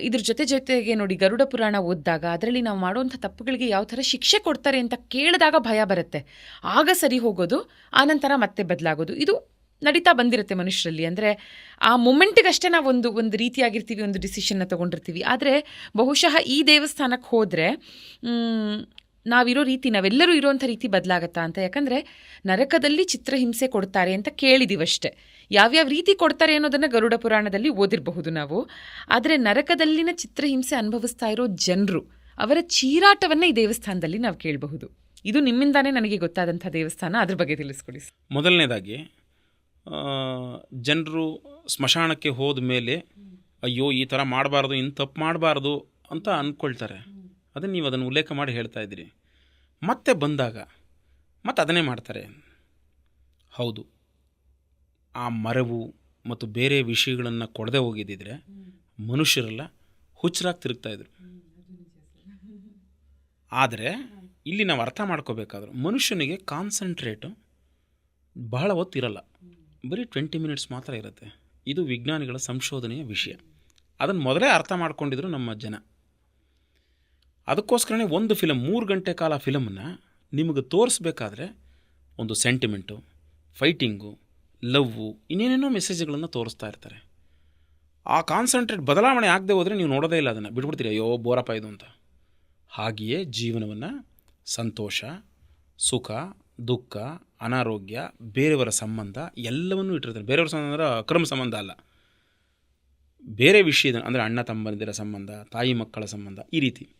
ಇದ್ರ ಜೊತೆ ಜೊತೆಗೆ ನೋಡಿ ಗರುಡ ಪುರಾಣ ಓದಿದಾಗ ಅದರಲ್ಲಿ ನಾವು ಮಾಡುವಂಥ ತಪ್ಪುಗಳಿಗೆ ಯಾವ ಥರ ಶಿಕ್ಷೆ ಕೊಡ್ತಾರೆ ಅಂತ ಕೇಳಿದಾಗ ಭಯ ಬರುತ್ತೆ. ಆಗ ಸರಿ ಹೋಗೋದು ಆನಂತರ ಮತ್ತೆ ಬದಲಾಗೋದು. ಇದು ನಡೀತಾ ಬಂದಿರುತ್ತೆ ಮನುಷ್ಯರಲ್ಲಿ. ಅಂದರೆ, ಆ ಮೂಮೆಂಟಿಗಷ್ಟೇ ನಾವು ಒಂದು ಒಂದು ರೀತಿಯಾಗಿರ್ತೀವಿ, ಒಂದು ಡಿಸಿಷನ್ನ ತೊಗೊಂಡಿರ್ತೀವಿ. ಆದರೆ, ಬಹುಶಃ ಈ ದೇವಸ್ಥಾನಕ್ಕೆ ಹೋದರೆ ನಾವಿರೋ ರೀತಿ, ನಾವೆಲ್ಲರೂ ಇರೋಂಥ ರೀತಿ ಬದಲಾಗತ್ತಾ ಅಂತ? ಯಾಕಂದರೆ ನರಕದಲ್ಲಿ ಚಿತ್ರಹಿಂಸೆ ಕೊಡ್ತಾರೆ ಅಂತ ಕೇಳಿದೀವಷ್ಟೇ ಯಾವ್ಯಾವ ರೀತಿ ಕೊಡ್ತಾರೆ ಅನ್ನೋದನ್ನು ಗರುಡ ಪುರಾಣದಲ್ಲಿ ಓದಿರಬಹುದು ನಾವು. ಆದರೆ ನರಕದಲ್ಲಿನ ಚಿತ್ರಹಿಂಸೆ ಅನುಭವಿಸ್ತಾ ಇರೋ ಜನರು, ಅವರ ಚೀರಾಟವನ್ನೇ ಈ ದೇವಸ್ಥಾನದಲ್ಲಿ ನಾವು ಕೇಳಬಹುದು. ಇದು ನಿಮ್ಮಿಂದಾನೇ ನನಗೆ ಗೊತ್ತಾದಂಥ ದೇವಸ್ಥಾನ. ಅದ್ರ ಬಗ್ಗೆ ತಿಳಿಸ್ಕೊಡಿ. ಮೊದಲನೇದಾಗಿ ಜನರು ಸ್ಮಶಾನಕ್ಕೆ ಹೋದ ಮೇಲೆ ಅಯ್ಯೋ, ಈ ಥರ ಮಾಡಬಾರ್ದು ಇನ್ನು ತಪ್ಪು ಮಾಡಬಾರ್ದು ಅಂತ ಅಂದ್ಕೊಳ್ತಾರೆ ಅದನ್ನು ನೀವು ಅದನ್ನು ಉಲ್ಲೇಖ ಮಾಡಿ ಹೇಳ್ತಾ ಇದ್ದೀರಿ. ಮತ್ತೆ ಬಂದಾಗ, ಮತ್ತೆ ಅದನ್ನೇ ಮಾಡ್ತಾರೆ. ಹೌದು, ಆ ಮರವು ಮತ್ತು ಬೇರೆ ವಿಷಯಗಳನ್ನು ಕೊಡದೆ ಹೋಗಿದ್ದಿದ್ರೆ ಮನುಷ್ಯರೆಲ್ಲ ಹುಚ್ಚರಾಗಿ ತಿರುಗ್ತಾಯಿದ್ರು ಆದರೆ, ಇಲ್ಲಿ ನಾವು ಅರ್ಥ ಮಾಡ್ಕೋಬೇಕಾದ್ರೆ, ಮನುಷ್ಯನಿಗೆ ಕಾನ್ಸಂಟ್ರೇಟು ಬಹಳ ಹೊತ್ತಿರಲ್ಲ ಬರೀ ಟ್ವೆಂಟಿ ಮಿನಿಟ್ಸ್ ಮಾತ್ರ ಇರುತ್ತೆ. ಇದು ವಿಜ್ಞಾನಿಗಳ ಸಂಶೋಧನೆಯ ವಿಷಯ. ಅದನ್ನು ಮೊದಲೇ ಅರ್ಥ ಮಾಡ್ಕೊಂಡಿದ್ರು ನಮ್ಮ ಜನ. ಅದಕ್ಕೋಸ್ಕರನೇ ಒಂದು ಫಿಲಮ್ ಮೂರು ಗಂಟೆ ಕಾಲ ಫಿಲಮನ್ನು ನಿಮಗೆ ತೋರಿಸ್ಬೇಕಾದ್ರೆ ಒಂದು ಸೆಂಟಿಮೆಂಟು ಫೈಟಿಂಗು ಲವ್ವು ಇನ್ನೇನೇನೋ ಮೆಸೇಜ್ಗಳನ್ನು ತೋರಿಸ್ತಾ ಇರ್ತಾರೆ. ಆ ಕಾನ್ಸಂಟ್ರೇಟ್ ಬದಲಾವಣೆ ಆಗದೆ ಹೋದರೆ ನೀವು ನೋಡೋದೇ ಇಲ್ಲ ಅದನ್ನು. ಬಿಟ್ಬಿಡ್ತೀರಿ, ಅಯ್ಯೋ, ಬೋರಪ್ಪ ಇದು ಅಂತ. ಹಾಗೆಯೇ ಜೀವನವನ್ನು ಸಂತೋಷ, ಸುಖ, ದುಃಖ, ಅನಾರೋಗ್ಯ, ಬೇರೆಯವರ ಸಂಬಂಧ ಎಲ್ಲವನ್ನೂ ಇಟ್ಟಿರ್ತಾರೆ. ಬೇರೆಯವರ ಸಂಬಂಧ ಅಂದರೆ ಅಕ್ರಮ ಸಂಬಂಧ ಅಲ್ಲ. ಬೇರೆ ವಿಷಯದ ಅಂದರೆ ಅಣ್ಣ ತಮ್ಮಂದಿರ ಸಂಬಂಧ, ತಾಯಿ ಮಕ್ಕಳ ಸಂಬಂಧ ಈ ರೀತಿ.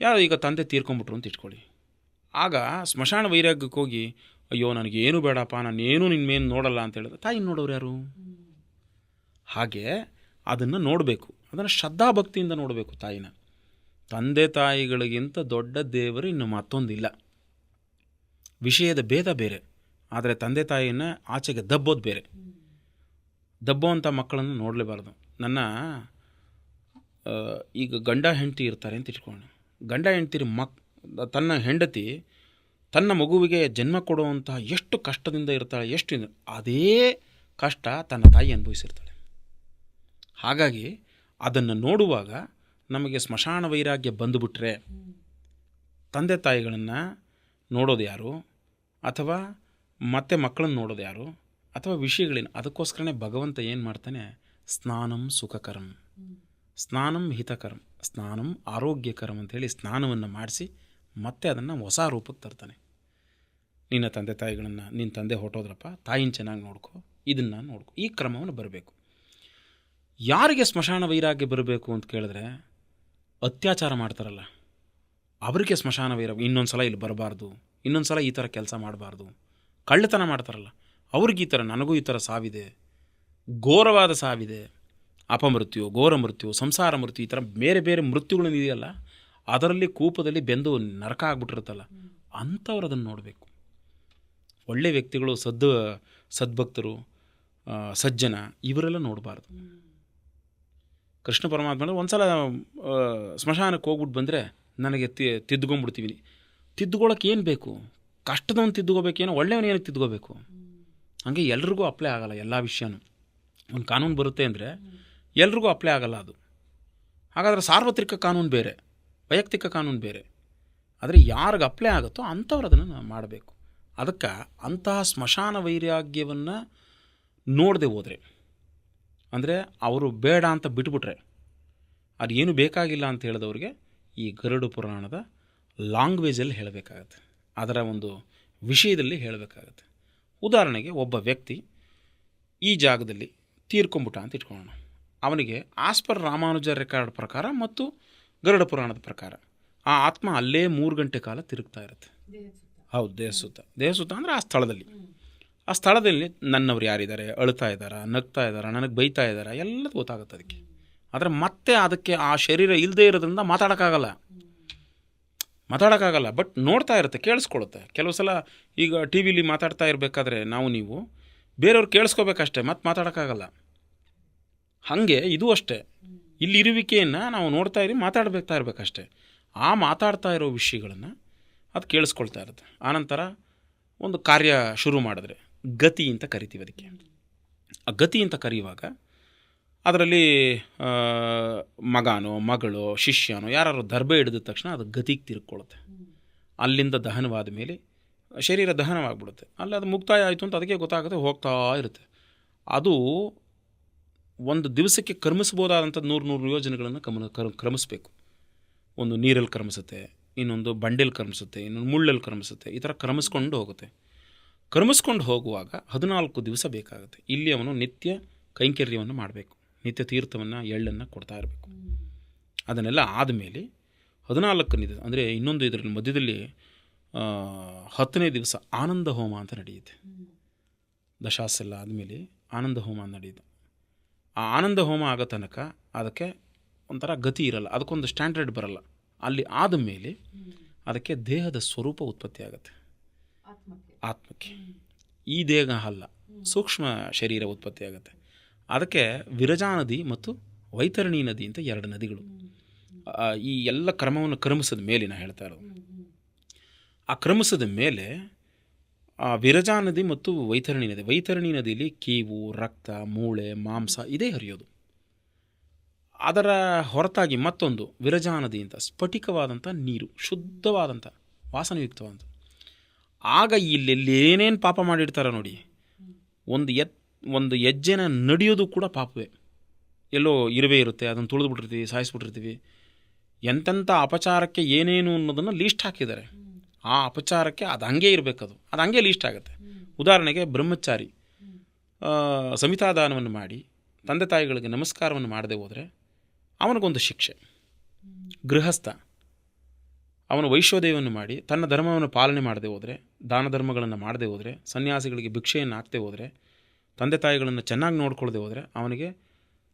ಯಾರೋ ಈಗ ತಂದೆ ತೀರ್ಕೊಂಬಿಟ್ರು ಅಂತ ಇಟ್ಕೊಳ್ಳಿ. ಆಗ ಸ್ಮಶಾನ ವೈರಾಗ್ಯಕ್ಕೆ ಹೋಗಿ, ಅಯ್ಯೋ ನನಗೇನು ಬೇಡಪ್ಪ, ನಾನು ಏನೂ ನಿನ್ನ ಮೇಲೆ ನೋಡಲ್ಲ ಅಂತ ಹೇಳಿದ್ರೆ, ತಾಯಿ ನೋಡೋರು ಯಾರು? ಹಾಗೆ ಅದನ್ನು ನೋಡಬೇಕು. ಅದನ್ನು ಶ್ರದ್ಧಾಭಕ್ತಿಯಿಂದ ನೋಡಬೇಕು ತಾಯಿನ. ತಂದೆ ತಾಯಿಗಳಿಗಿಂತ ದೊಡ್ಡ ದೇವರು ಇನ್ನು ಮತ್ತೊಂದಿಲ್ಲ. ವಿಷಯದ ಭೇದ ಬೇರೆ. ಆದರೆ ತಂದೆ ತಾಯಿಯನ್ನು ಆಚೆಗೆ ದಬ್ಬೋದು ಬೇರೆ. ದಬ್ಬುವಂಥ ಮಕ್ಕಳನ್ನು ನೋಡಲೇಬಾರ್ದು. ನನ್ನ ಈಗ ಗಂಡ ಹೆಂಡತಿ ಇರ್ತಾರೆ ಅಂತ ಇಟ್ಕೊಂಡು ಗಂಡ ಹೆಂಡತಿರ ಮಕ್, ತನ್ನ ಹೆಂಡತಿ ತನ್ನ ಮಗುವಿಗೆ ಜನ್ಮ ಕೊಡುವಂತಹ ಎಷ್ಟು ಕಷ್ಟದಿಂದ ಇರ್ತಾಳೆ, ಎಷ್ಟು ಅದೇ ಕಷ್ಟ ತನ್ನ ತಾಯಿ ಅನುಭವಿಸಿರ್ತಾಳೆ. ಹಾಗಾಗಿ ಅದನ್ನು ನೋಡುವಾಗ ನಮಗೆ ಸ್ಮಶಾನ ವೈರಾಗ್ಯ ಬಂದುಬಿಟ್ರೆ ತಂದೆ ತಾಯಿಗಳನ್ನು ನೋಡೋದು ಯಾರು? ಅಥವಾ ಮತ್ತೆ ಮಕ್ಕಳನ್ನು ನೋಡೋದು ಯಾರು? ಅಥವಾ ವಿಷಯಗಳೇನು? ಅದಕ್ಕೋಸ್ಕರನೇ ಭಗವಂತ ಏನು ಮಾಡ್ತಾನೆ? ಸ್ನಾನಂ ಸುಖಕರಂ. ಸ್ನಾನಂ ಹಿತಕರಂ, ಸ್ನಾನಂ ಆರೋಗ್ಯಕರಂ ಅಂಥೇಳಿ ಸ್ನಾನವನ್ನು ಮಾಡಿಸಿ ಮತ್ತೆ ಅದನ್ನು ಹೊಸ ರೂಪಕ್ಕೆ ತರ್ತಾನೆ. ನಿನ್ನ ತಂದೆ ತಾಯಿಗಳನ್ನು ನಿನ್ನ ತಂದೆ ಹೊಟ್ಟೋದ್ರಪ್ಪ ತಾಯಿನ ಚೆನ್ನಾಗಿ ನೋಡ್ಕೊ, ಇದನ್ನು ನೋಡ್ಕೊ, ಈ ಕ್ರಮವನ್ನು ಬರಬೇಕು. ಯಾರಿಗೆ ಸ್ಮಶಾನ ವೈರಾಗ್ಯ ಬರಬೇಕು ಅಂತ ಕೇಳಿದ್ರೆ ಅತ್ಯಾಚಾರ ಮಾಡ್ತಾರಲ್ಲ, ಅವರಿಗೆ ಸ್ಮಶಾನ ವೈರಾಗ್ಯ ಇನ್ನೊಂದು ಸಲ ಇಲ್ಲಿ ಬರಬಾರ್ದು ಇನ್ನೊಂದು ಸಲ ಈ ಥರ ಕೆಲಸ ಮಾಡಬಾರ್ದು, ಕಳ್ಳತನ ಮಾಡ್ತಾರಲ್ಲ, ಅವ್ರಿಗೆ ಈ ಥರ ನನಗೂ ಈ ಥರ ಸಾವಿದೆ, ಘೋರವಾದ ಸಾವಿದೆ ಅಪಮೃತ್ಯು ಘೋರ ಮೃತ್ಯು ಸಂಸಾರ ಮೃತ್ಯು ಈ ಥರ ಬೇರೆ ಬೇರೆ ಮೃತ್ಯುಗಳನ್ನು ಇದೆಯಲ್ಲ, ಅದರಲ್ಲಿ ಕೂಪದಲ್ಲಿ ಬೆಂದು ನರಕ ಆಗ್ಬಿಟ್ಟಿರುತ್ತಲ್ಲ, ಅಂಥವ್ರು ಅದನ್ನು ನೋಡಬೇಕು. ಒಳ್ಳೆ ವ್ಯಕ್ತಿಗಳು, ಸದ್, ಸದ್ಭಕ್ತರು ಸಜ್ಜನ, ಇವರೆಲ್ಲ ನೋಡಬಾರ್ದು. ಕೃಷ್ಣ ಪರಮಾತ್ಮ ಒಂದು ಸಲ ಸ್ಮಶಾನಕ್ಕೆ ಹೋಗ್ಬಿಟ್ಟು ಬಂದರೆ ನನಗೆ ತಿ, ತಿದ್ದುಕೊಂಡ್ಬಿಡ್ತೀವಿ. ತಿದ್ದುಕೊಳ್ಳೋಕೆ ಏನು ಬೇಕು? ಕಷ್ಟದವನು ತಿದ್ದುಕೋಬೇಕೇನೋ ಏನಕ್ಕೆ ತಿದ್ದುಕೋಬೇಕು? ಹಂಗೆ ಎಲ್ರಿಗೂ ಅಪ್ಲೈ ಆಗಲ್ಲ, ಎಲ್ಲ ವಿಷಯನೂ. ಒಂದು ಕಾನೂನು ಬರುತ್ತೆ ಅಂದರೆ ಎಲ್ರಿಗೂ ಅಪ್ಲೈ ಆಗಲ್ಲ ಅದು. ಹಾಗಾದರೆ ಸಾರ್ವತ್ರಿಕ ಕಾನೂನು ಬೇರೆ, ವೈಯಕ್ತಿಕ ಕಾನೂನು ಬೇರೆ. ಆದರೆ ಯಾರಿಗೆ ಅಪ್ಲೈ ಆಗುತ್ತೋ ಅಂಥವ್ರು ಅದನ್ನು ಮಾಡಬೇಕು. ಅದಕ್ಕೆ ಅಂತಹ ಸ್ಮಶಾನ ವೈರಾಗ್ಯವನ್ನು ನೋಡದೆ ಹೋದರೆ, ಅಂದರೆ ಅವರು ಬೇಡ ಅಂತ ಬಿಟ್ಬಿಟ್ರೆ, ಅದು ಏನು ಬೇಕಾಗಿಲ್ಲ ಅಂತ ಹೇಳಿದವ್ರಿಗೆ ಈ ಗರುಡು ಪುರಾಣದ ಲಾಂಗ್ವೇಜಲ್ಲಿ ಹೇಳಬೇಕಾಗತ್ತೆ. ಅದರ ಒಂದು ವಿಷಯದಲ್ಲಿ ಹೇಳಬೇಕಾಗತ್ತೆ. ಉದಾಹರಣೆಗೆ ಒಬ್ಬ ವ್ಯಕ್ತಿ ಈ ಜಾಗದಲ್ಲಿ ತೀರ್ಕೊಂಬಿಟ್ಟ ಅಂತ ಇಟ್ಕೊಳ್ಳೋಣ. ಅವನಿಗೆ ಆಸ್ಪರ್ ರಾಮಾನುಜ ರೆಕಾರ್ಡ್ ಪ್ರಕಾರ ಮತ್ತು ಗರುಡ ಪುರಾಣದ ಪ್ರಕಾರ ಆ ಆತ್ಮ ಅಲ್ಲೇ ಮೂರು ಗಂಟೆ ಕಾಲ ತಿರುಗ್ತಾ ಇರುತ್ತೆ. ಹೌದು ದೇಹಸುತ್ತ ದೇಹಸುತ್ತ ಅಂದರೆ ಆ ಸ್ಥಳದಲ್ಲಿ. ಆ ಸ್ಥಳದಲ್ಲಿ ನನ್ನವ್ರು ಯಾರಿದ್ದಾರೆ ಅಳ್ತಾ ಇದ್ದಾರಾ, ನಗ್ತಾ ಇದ್ದಾರಾ, ನನಗೆ ಬೈತಾ ಇದ್ದಾರಾ, ಎಲ್ಲದು ಗೊತ್ತಾಗುತ್ತೆ ಅದಕ್ಕೆ. ಆದರೆ ಮತ್ತೆ ಅದಕ್ಕೆ ಆ ಶರೀರ ಇಲ್ಲದೆ ಇರೋದ್ರಿಂದ ಮಾತಾಡೋಕ್ಕಾಗಲ್ಲ. ಮಾತಾಡೋಕ್ಕಾಗಲ್ಲ ಬಟ್ ನೋಡ್ತಾ ಇರುತ್ತೆ ಕೇಳಿಸ್ಕೊಳುತ್ತೆ ಕೆಲವು ಸಲ ಈಗ ಟಿ ವಿಲಿ ಮಾತಾಡ್ತಾ ಇರಬೇಕಾದ್ರೆ ನಾವು ನೀವು ಬೇರೆಯವ್ರು ಕೇಳಿಸ್ಕೋಬೇಕಷ್ಟೆ ಮತ್ತೆ ಮಾತಾಡೋಕ್ಕಾಗಲ್ಲ. ಹಾಗೆ ಇದು ಅಷ್ಟೇ. ಇಲ್ಲಿರುವಿಕೆಯನ್ನು ನಾವು ನೋಡ್ತಾ ಇರಿ, ಮಾತಾಡಬೇಕಾ ಇರಬೇಕಷ್ಟೆ. ಆ ಮಾತಾಡ್ತಾ ಇರೋ ವಿಷಯಗಳನ್ನು ಅದು ಕೇಳಿಸ್ಕೊಳ್ತಾ ಇರುತ್ತೆ. ಆನಂತರ ಒಂದು ಕಾರ್ಯ ಶುರು ಮಾಡಿದ್ರೆ, ಗತಿ ಅಂತ ಕರಿತೀವಿ ಅದಕ್ಕೆ. ಆ ಗತಿ ಅಂತ ಕರೆಯುವಾಗ ಅದರಲ್ಲಿ ಮಗನೋ, ಮಗಳೋ, ಶಿಷ್ಯನೋ ಯಾರು ದರ್ಬೆ ಹಿಡಿದ ತಕ್ಷಣ ಅದು ಗತಿಗೆ ತಿರ್ಕೊಳ್ಳುತ್ತೆ ಅಲ್ಲಿಂದ ದಹನವಾದ ಮೇಲೆ ಶರೀರ ದಹನವಾಗ್ಬಿಡುತ್ತೆ. ಅಲ್ಲಿ ಅದು ಮುಕ್ತಾಯ ಆಯಿತು ಅಂತ ಅದಕ್ಕೆ ಗೊತ್ತಾಗುತ್ತೆ ಹೋಗ್ತಾ ಇರುತ್ತೆ. ಅದು ಒಂದು ದಿವಸಕ್ಕೆ ಕರ್ಮಿಸ್ಬೋದಾದಂಥ ನೂರು ನೂರು ಯೋಜನೆಗಳನ್ನು ಕಮನ ಕರ್, ಕ್ರಮಿಸ್ಬೇಕು. ಒಂದು ನೀರಲ್ಲಿ ಕ್ರಮಿಸುತ್ತೆ, ಇನ್ನೊಂದು ಬಂಡೆಯಲ್ಲಿ ಕ್ರಮಿಸುತ್ತೆ, ಇನ್ನೊಂದು ಮುಳ್ಳಲ್ಲಿ ಕ್ರಮಿಸುತ್ತೆ, ಈ ಥರ ಕ್ರಮಿಸ್ಕೊಂಡು ಹೋಗುತ್ತೆ. ಕ್ರಮಿಸ್ಕೊಂಡು ಹೋಗುವಾಗ ಹದಿನಾಲ್ಕು ದಿವಸ ಬೇಕಾಗುತ್ತೆ. ಇಲ್ಲಿ ಅವನು ನಿತ್ಯ ಕೈಂಕರ್ಯವನ್ನು ಮಾಡಬೇಕು. ನಿತ್ಯ ತೀರ್ಥವನ್ನು, ಎಳ್ಳನ್ನು ಕೊಡ್ತಾ ಇರಬೇಕು. ಅದನ್ನೆಲ್ಲ ಆದಮೇಲೆ ಹದಿನಾಲ್ಕನೇ ದಿವಸ, ಅಂದರೆ ಇನ್ನೊಂದು ಇದರಲ್ಲಿ ಮಧ್ಯದಲ್ಲಿ ಹತ್ತನೇ ದಿವಸ ಆನಂದ ಹೋಮ ಅಂತ ನಡೆಯುತ್ತೆ. ದಶಾಸೆಲ್ಲ ಆದಮೇಲೆ ಆನಂದ ಹೋಮ ನಡೆಯಿತು ಆ ಆನಂದ ಹೋಮ ಆಗೋ ತನಕ ಅದಕ್ಕೆ ಒಂಥರ ಗತಿ ಇರಲ್ಲ. ಅದಕ್ಕೊಂದು ಸ್ಟ್ಯಾಂಡರ್ಡ್ ಬರಲ್ಲ. ಅಲ್ಲಿ ಆದ ಮೇಲೆ ಅದಕ್ಕೆ ದೇಹದ ಸ್ವರೂಪ ಉತ್ಪತ್ತಿ ಆಗುತ್ತೆ. ಆತ್ಮಕ್ಕೆ. ಈ ದೇಹ ಅಲ್ಲ ಸೂಕ್ಷ್ಮ ಶರೀರ ಉತ್ಪತ್ತಿ ಆಗುತ್ತೆ. ಅದಕ್ಕೆ ವಿರಜಾ ನದಿ ಮತ್ತು ವೈತರಣಿ ನದಿ ಅಂತ ಎರಡು ನದಿಗಳು. ಈ ಎಲ್ಲ ಕ್ರಮವನ್ನು ಕ್ರಮಿಸಿದ ಮೇಲೆ ನಾನು ಹೇಳ್ತಾ ಇರೋದು. ಆ ಕ್ರಮಿಸಿದ ಮೇಲೆ ಆ, ವಿರಜಾ ನದಿ ಮತ್ತು ವೈತರಣಿ ನದಿ. ವೈತರಣಿ ನದಿಯಲ್ಲಿ ಕೀವು, ರಕ್ತ, ಮೂಳೆ, ಮಾಂಸ ಇದೇ ಹರಿಯೋದು. ಅದರ ಹೊರತಾಗಿ ಮತ್ತೊಂದು ವಿರಜಾ ನದಿ ಅಂತ, ಸ್ಫಟಿಕವಾದಂಥ ನೀರು, ಶುದ್ಧವಾದಂಥ, ವಾಸನಯುಕ್ತವಾದಂಥ. ಆಗ ಇಲ್ಲೆಲ್ಲಿ ಏನೇನು ಪಾಪ ಮಾಡಿರ್ತಾರೆ ನೋಡಿ, ಒಂದು ಎತ್, ಒಂದು ಹೆಜ್ಜೆನ ನಡೆಯೋದು ಕೂಡ ಪಾಪವೇ. ಎಲ್ಲೋ ಇರುವೆ ಇರುತ್ತೆ, ಅದನ್ನು ತುಳಿದು ಬಿಟ್ಟಿರ್ತೀವಿ ಸಾಯಿಸ್ಬಿಟ್ಟಿರ್ತೀವಿ. ಎಂತೆಂಥ ಅಪಚಾರಕ್ಕೆ ಏನೇನು ಅನ್ನೋದನ್ನು ಲೀಸ್ಟ್ ಹಾಕಿದ್ದಾರೆ. ಆ ಅಪಚಾರಕ್ಕೆ ಅದು ಹಂಗೆ ಇರಬೇಕದು. ಅದು ಹಂಗೆ ಲೀಸ್ಟ್ ಆಗುತ್ತೆ. ಉದಾಹರಣೆಗೆ ಬ್ರಹ್ಮಚಾರಿ ಸಂಹಿತಾದಾನವನ್ನು ಮಾಡಿ, ತಂದೆ ತಾಯಿಗಳಿಗೆ ನಮಸ್ಕಾರವನ್ನು ಮಾಡದೆ ಹೋದರೆ ಅವನಿಗೊಂದು ಶಿಕ್ಷೆ. ಗೃಹಸ್ಥ, ಅವನು ವೈಶ್ವದೇವನ್ನು ಮಾಡಿ, ತನ್ನ ಧರ್ಮವನ್ನು ಪಾಲನೆ ಮಾಡದೆ ಹೋದರೆ, ದಾನ ಧರ್ಮಗಳನ್ನು ಮಾಡದೆ ಹೋದರೆ, ಸನ್ಯಾಸಿಗಳಿಗೆ ಭಿಕ್ಷೆಯನ್ನು ಹಾಕದೆ ಹೋದರೆ, ತಂದೆ ತಾಯಿಗಳನ್ನು ಚೆನ್ನಾಗಿ ನೋಡ್ಕೊಳ್ಳದೆ ಹೋದರೆ ಅವನಿಗೆ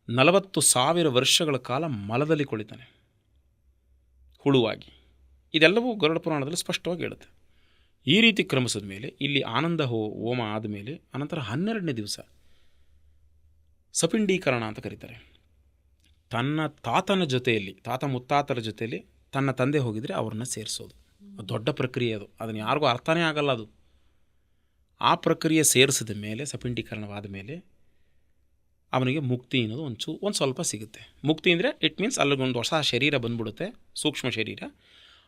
ನಲವತ್ತು ಸಾವಿರ ವರ್ಷಗಳ ಕಾಲ ಮಲದಲ್ಲಿ ಕುಳಿತಾನೆ. ಹುಳುವಾಗಿ. ಇದೆಲ್ಲವೂ ಗರುಡ ಪುರಾಣದಲ್ಲಿ ಸ್ಪಷ್ಟವಾಗಿ ಹೇಳುತ್ತೆ. ಈ ರೀತಿ ಕ್ರಮಿಸಿದ ಮೇಲೆ, ಇಲ್ಲಿ ಆನಂದ ಹೋ, ಹೋಮ ಆದಮೇಲೆ ಅನಂತರ ಹನ್ನೆರಡನೇ ದಿವಸ ಸಪಿಂಡೀಕರಣ ಅಂತ ಕರೀತಾರೆ. ತನ್ನ ತಾತನ ಜೊತೆಯಲ್ಲಿ, ತಾತ ಮುತ್ತಾತರ ಜೊತೆಯಲ್ಲಿ ತನ್ನ ತಂದೆ ಹೋಗಿದರೆ ಅವ್ರನ್ನ ಸೇರಿಸೋದು. ದೊಡ್ಡ ಪ್ರಕ್ರಿಯೆ ಅದು. ಅದನ್ನು ಯಾರಿಗೂ ಅರ್ಥನೇ ಆಗಲ್ಲ ಅದು. ಆ ಪ್ರಕ್ರಿಯೆ ಸೇರಿಸಿದ ಮೇಲೆ, ಸಪಿಂಡೀಕರಣವಾದ ಮೇಲೆ ಅವನಿಗೆ ಮುಕ್ತಿ ಅನ್ನೋದು ಒಂಚೂ, ಒಂದು ಸ್ವಲ್ಪ ಸಿಗುತ್ತೆ. ಮುಕ್ತಿ ಅಂದರೆ ಇಟ್ ಮೀನ್ಸ್ ಅಲ್ಲಿಗೊಂದು ಹೊಸ ಶರೀರ ಬಂದ್ಬಿಡುತ್ತೆ, ಸೂಕ್ಷ್ಮ ಶರೀರ.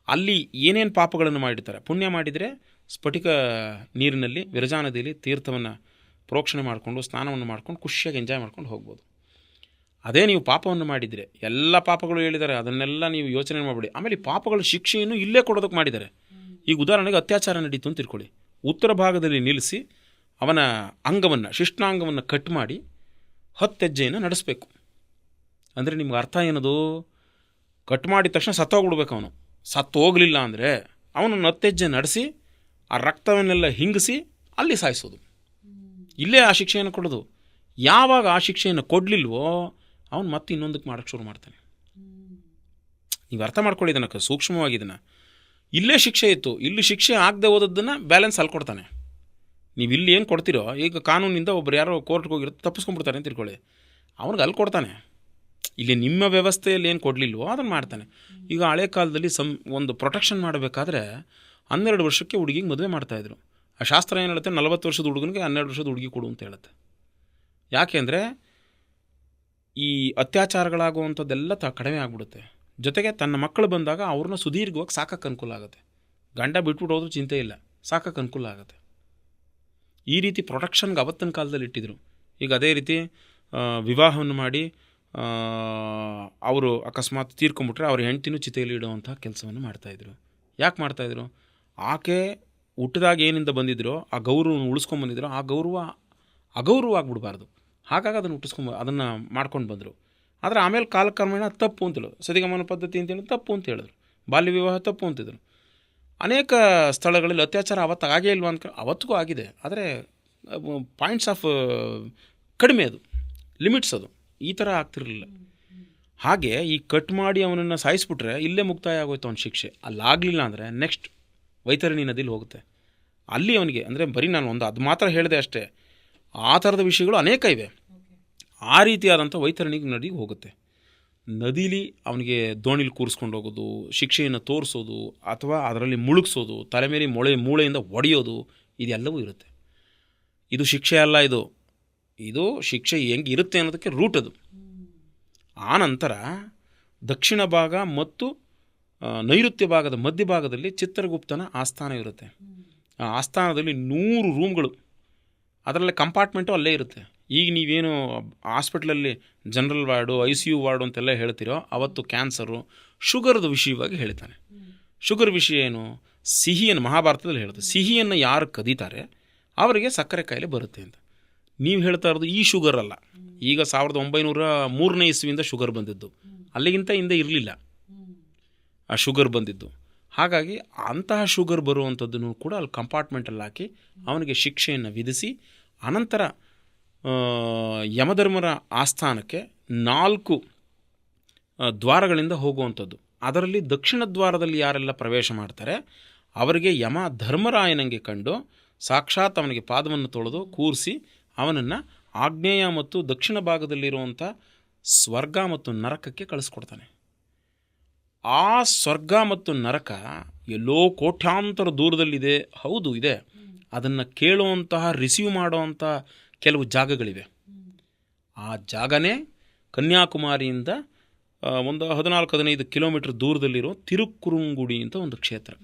ಅಲ್ಲಿ ಏನೇನು ಪಾಪಗಳನ್ನು ಮಾಡಿರ್ತಾರೆ? ಪುಣ್ಯ ಮಾಡಿದರೆ ಸ್ಫಟಿಕ ನೀರಿನಲ್ಲಿ ವಿರಜಾ ನದಿಯಲ್ಲಿ ತೀರ್ಥವನ್ನು ಪ್ರೋಕ್ಷಣೆ ಮಾಡಿಕೊಂಡು, ಸ್ನಾನವನ್ನು ಮಾಡ್ಕೊಂಡು, ಖುಷಿಯಾಗಿ ಎಂಜಾಯ್ ಮಾಡ್ಕೊಂಡು ಹೋಗ್ಬೋದು. ಅದೇ ನೀವು ಪಾಪವನ್ನು ಮಾಡಿದರೆ, ಎಲ್ಲ ಪಾಪಗಳು ಹೇಳಿದ್ದಾರೆ, ಅದನ್ನೆಲ್ಲ ನೀವು ಯೋಚನೆ ಮಾಡಬೇಡಿ. ಆಮೇಲೆ ಪಾಪಗಳ ಶಿಕ್ಷೆಯನ್ನು ಇಲ್ಲೇ ಕೊಡೋದಕ್ಕೆ ಮಾಡಿದ್ದಾರೆ. ಈಗ ಉದಾಹರಣೆಗೆ ಅತ್ಯಾಚಾರ ನಡೀತು ಅಂತ ತಿಳ್ಕೊಳ್ಳಿ. ಉತ್ತರ ಭಾಗದಲ್ಲಿ ನಿಲ್ಲಿಸಿ ಅವನ ಅಂಗವನ್ನು ಶಿಷ್ಣಾಂಗವನ್ನು ಕಟ್ ಮಾಡಿ ಹತ್ತೆಜ್ಜೆಯನ್ನು ನಡೆಸಬೇಕು. ಅಂದರೆ ನಿಮ್ಗೆ ಅರ್ಥ ಏನದು? ಕಟ್ ಮಾಡಿದ ತಕ್ಷಣ ಸತ್ತೋಗ್ಬಿಡ್ಬೇಕು ಅವನು. ಸತ್ತು ಹೋಗಲಿಲ್ಲ ಅಂದರೆ ಅವನನ್ನು ನತ್ತೆಜ್ಜೆ ನಡೆಸಿ, ಆ ರಕ್ತವನ್ನೆಲ್ಲ ಹಿಂಗಿಸಿ ಅಲ್ಲಿ ಸಾಯಿಸೋದು. ಇಲ್ಲೇ ಆ ಶಿಕ್ಷೆಯನ್ನು ಕೊಡೋದು. ಯಾವಾಗ ಆ ಶಿಕ್ಷೆಯನ್ನು ಕೊಡಲಿಲ್ವೋ, ಅವನು ಮತ್ತೆ ಇನ್ನೊಂದಕ್ಕೆ ಮಾಡೋಕೆ ಶುರು ಮಾಡ್ತಾನೆ. ನೀವು ಅರ್ಥ ಮಾಡ್ಕೊಳ್ಳಿ ಇದನ್ನು ಸೂಕ್ಷ್ಮವಾಗಿ ಇದನ್ನು. ಇಲ್ಲೇ ಶಿಕ್ಷೆ ಇತ್ತು. ಇಲ್ಲಿ ಶಿಕ್ಷೆ ಆಗದೆ ಹೋದದ್ದನ್ನು ಬ್ಯಾಲೆನ್ಸ್ ಅಲ್ಲಿ ಕೊಡ್ತಾನೆ. ನೀವು ಇಲ್ಲಿ ಏನು ಕೊಡ್ತೀರೋ, ಈಗ ಕಾನೂನಿಂದ ಒಬ್ರು ಯಾರೋ ಕೋರ್ಟ್ಗೆ ಹೋಗಿರುತ್ತೆ ತಪ್ಪಿಸ್ಕೊಂಡ್ಬಿಡ್ತಾರೆ ಅಂತ ತಿಳ್ಕೊಳ್ಳಿ. ಅವ್ನಿಗೆ ಅಲ್ಲಿ ಕೊಡ್ತಾನೆ. ಇಲ್ಲಿ ನಿಮ್ಮ ವ್ಯವಸ್ಥೆಯಲ್ಲಿ ಏನು ಕೊಡಲಿಲ್ವೋ ಅದನ್ನು ಮಾಡ್ತಾನೆ. ಈಗ ಹಳೆ ಕಾಲದಲ್ಲಿ ಸಂ, ಒಂದು ಪ್ರೊಟೆಕ್ಷನ್ ಮಾಡಬೇಕಾದ್ರೆ ಹನ್ನೆರಡು ವರ್ಷಕ್ಕೆ ಹುಡುಗಿಗೆ ಮದುವೆ ಮಾಡ್ತಾಯಿದ್ರು ಆ ಶಾಸ್ತ್ರ ಏನು ಹೇಳುತ್ತೆ? ನಲವತ್ತು ವರ್ಷದ ಹುಡುಗನಿಗೆ ಹನ್ನೆರಡು ವರ್ಷದ ಹುಡುಗಿ ಕೊಡು ಅಂತ ಹೇಳುತ್ತೆ. ಯಾಕೆಂದರೆ ಈ ಅತ್ಯಾಚಾರಗಳಾಗುವಂಥದ್ದೆಲ್ಲ ತ, ಕಡಿಮೆ ಆಗಿಬಿಡುತ್ತೆ. ಜೊತೆಗೆ ತನ್ನ ಮಕ್ಕಳು ಬಂದಾಗ ಅವ್ರನ್ನ ಸುದೀರ್ಘವಾಗಿ ಸಾಕಕ್ಕೆ ಅನುಕೂಲ ಆಗುತ್ತೆ. ಗಂಡ ಬಿಟ್ಬಿಟ್ಟು ಹೋದ್ರೂ ಚಿಂತೆ ಇಲ್ಲ, ಸಾಕಕ್ಕೆ ಅನುಕೂಲ ಆಗುತ್ತೆ. ಈ ರೀತಿ ಪ್ರೊಟೆಕ್ಷನ್ಗೆ ಅವತ್ತಿನ ಕಾಲದಲ್ಲಿ ಇಟ್ಟಿದ್ರು. ಈಗ ಅದೇ ರೀತಿ ವಿವಾಹವನ್ನು ಮಾಡಿ ಅವರು ಅಕಸ್ಮಾತ್ ತೀರ್ಕೊಂಬಿಟ್ರೆ ಅವ್ರ ಹೆಂಡ್ತಿನೂ ಚಿತೆಯಲ್ಲಿ ಇಡುವಂಥ ಕೆಲಸವನ್ನು ಮಾಡ್ತಾಯಿದ್ರು ಯಾಕೆ ಮಾಡ್ತಾಯಿದ್ರು ಆಕೆ ಹುಟ್ಟಿದಾಗ ಏನಿಂದ ಬಂದಿದ್ರೋ, ಆ ಗೌರವವನ್ನು ಉಳಿಸ್ಕೊಂಬಂದಿದ್ರು ಆ ಗೌರವ ಅಗೌರವ ಆಗಿಬಿಡ್ಬಾರ್ದು. ಹಾಗಾಗಿ ಅದನ್ನು ಹುಟ್ಟಿಸ್ಕೊಂಬ ಅದನ್ನು ಮಾಡ್ಕೊಂಡು ಬಂದರು. ಆದರೆ ಆಮೇಲೆ ಕಾಲಕ್ರಮೇಣ ತಪ್ಪು ಅಂತೇಳು ಸದಿಗಮನ ಪದ್ಧತಿ ಅಂತೇಳಿ ತಪ್ಪು ಅಂತ ಹೇಳಿದ್ರು. ಬಾಲ್ಯ ವಿವಾಹ ತಪ್ಪು ಅಂತಿದ್ರು. ಅನೇಕ ಸ್ಥಳಗಳಲ್ಲಿ ಅತ್ಯಾಚಾರ ಅವತ್ತು ಆಗೇ ಇಲ್ವಾ ಅಂತ ಅವತ್ತಿಗೂ ಆಗಿದೆ. ಆದರೆ ಪಾಯಿಂಟ್ಸ್ ಆಫ್ ಕಡಿಮೆ ಅದು. ಲಿಮಿಟ್ಸ್ ಅದು. ಈ ಥರ ಆಗ್ತಿರಲಿಲ್ಲ. ಹಾಗೆ ಈ ಕಟ್ ಮಾಡಿ ಅವನನ್ನು ಸಾಯಿಸ್ಬಿಟ್ರೆ ಇಲ್ಲೇ ಮುಕ್ತಾಯ ಆಗೋಯ್ತು ಅವನ ಶಿಕ್ಷೆ. ಅಲ್ಲಾಗಲಿಲ್ಲ ಅಂದರೆ ನೆಕ್ಸ್ಟ್ ವೈತರಣಿ ನದಿಲಿ ಹೋಗುತ್ತೆ. ಅಲ್ಲಿ ಅವನಿಗೆ, ಅಂದರೆ ಬರೀ ನಾನು ಒಂದು ಅದು ಮಾತ್ರ ಹೇಳಿದೆ ಅಷ್ಟೇ, ಆ ಥರದ ವಿಷಯಗಳು ಅನೇಕ ಇವೆ. ಆ ರೀತಿಯಾದಂಥ ವೈತರಣಿಗೆ ನದಿಗೆ ಹೋಗುತ್ತೆ. ನದಿಲಿ ಅವನಿಗೆ ದೋಣಿಲಿ ಕೂರಿಸ್ಕೊಂಡು ಹೋಗೋದು, ಶಿಕ್ಷೆಯನ್ನು ತೋರಿಸೋದು, ಅಥವಾ ಅದರಲ್ಲಿ ಮುಳುಗಿಸೋದು, ತಲೆ ಮೇಲೆ ಮೊಳೆ, ಮೂಳೆಯಿಂದ ಒಡೆಯೋದು, ಇದೆಲ್ಲವೂ ಇರುತ್ತೆ. ಇದು ಶಿಕ್ಷೆ ಅಲ್ಲ ಇದು. ಇದು ಶಿಕ್ಷೆ ಹೆಂಗೆ ಇರುತ್ತೆ ಅನ್ನೋದಕ್ಕೆ ರೂಟ್ ಅದು. ಆ ನಂತರ ದಕ್ಷಿಣ ಭಾಗ ಮತ್ತು ನೈಋತ್ಯ ಭಾಗದ ಮಧ್ಯಭಾಗದಲ್ಲಿ ಚಿತ್ರಗುಪ್ತನ ಆಸ್ಥಾನ ಇರುತ್ತೆ. ಆ ಆಸ್ಥಾನದಲ್ಲಿ ನೂರು ರೂಮ್ಗಳು ಅದರಲ್ಲಿ ಕಂಪಾರ್ಟ್ಮೆಂಟು ಅಲ್ಲೇ ಇರುತ್ತೆ. ಈಗ ನೀವೇನು ಹಾಸ್ಪಿಟ್ಲಲ್ಲಿ general ward I C U ward ಅಂತೆಲ್ಲ ಹೇಳ್ತೀರೋ ಅವತ್ತು ಕ್ಯಾನ್ಸರು ಶುಗರ್ದು ವಿಷಯವಾಗಿ ಹೇಳ್ತಾನೆ. ಶುಗರ್ ವಿಷಯ ಏನು? ಸಿಹಿಯನ್ನು ಮಹಾಭಾರತದಲ್ಲಿ ಹೇಳುತ್ತೆ ಸಿಹಿಯನ್ನು ಯಾರು ಕದೀತಾರೆ? ಅವರಿಗೆ ಸಕ್ಕರೆ ಕಾಯಿಲೆ ಬರುತ್ತೆ ಅಂತ. ನೀವು ಹೇಳ್ತಾ ಇರೋದು ಈ ಶುಗರ್ ಅಲ್ಲ. ಈಗ ಸಾವಿರದ ಒಂಬೈನೂರ ಮೂರನೇ ಇಸ್ವಿಯಿಂದ ಶುಗರ್ ಬಂದಿದ್ದು. ಅಲ್ಲಿಗಿಂತ ಹಿಂದೆ ಇರಲಿಲ್ಲ. ಆ ಶುಗರ್ ಬಂದಿದ್ದು. ಹಾಗಾಗಿ ಅಂತಹ ಶುಗರ್ ಬರುವಂಥದ್ದನ್ನು ಕೂಡ ಅಲ್ಲಿ ಕಂಪಾರ್ಟ್ಮೆಂಟಲ್ಲಿ ಹಾಕಿ ಅವನಿಗೆ ಶಿಕ್ಷೆಯನ್ನು ವಿಧಿಸಿ ಅನಂತರ ಯಮಧರ್ಮರ ಆಸ್ಥಾನಕ್ಕೆ ನಾಲ್ಕು ದ್ವಾರಗಳಿಂದ ಹೋಗುವಂಥದ್ದು. ಅದರಲ್ಲಿ ದಕ್ಷಿಣ ದ್ವಾರದಲ್ಲಿ ಯಾರೆಲ್ಲ ಪ್ರವೇಶ ಮಾಡ್ತಾರೆ, ಅವರಿಗೆ ಯಮ ಧರ್ಮರಾಯನಂಗೆ ಕಂಡು ಸಾಕ್ಷಾತ್ ಅವನಿಗೆ ಪಾದವನ್ನು ತೊಳೆದು ಕೂರಿಸಿ ಅವನನ್ನು ಆಗ್ನೇಯ ಮತ್ತು ದಕ್ಷಿಣ ಭಾಗದಲ್ಲಿರುವಂಥ ಸ್ವರ್ಗ ಮತ್ತು ನರಕಕ್ಕೆ ಕಳಿಸ್ಕೊಡ್ತಾನೆ. ಆ ಸ್ವರ್ಗ ಮತ್ತು ನರಕ ಎಲ್ಲೋ ಕೋಟ್ಯಾಂತರ ದೂರದಲ್ಲಿದೆ. ಹೌದು, ಇದೆ. ಅದನ್ನು ಕೇಳುವಂತಹ ರಿಸೀವ್ ಮಾಡುವಂಥ ಕೆಲವು ಜಾಗಗಳಿವೆ. ಆ ಜಾಗನೇ ಕನ್ಯಾಕುಮಾರಿಯಿಂದ ಒಂದು ಹದಿನಾಲ್ಕು, ಹದಿನೈದು ಕಿಲೋಮೀಟರ್ ದೂರದಲ್ಲಿರುವ ತಿರುಕುರುಂಗುಡಿ ಅಂತ ಒಂದು ಕ್ಷೇತ್ರ.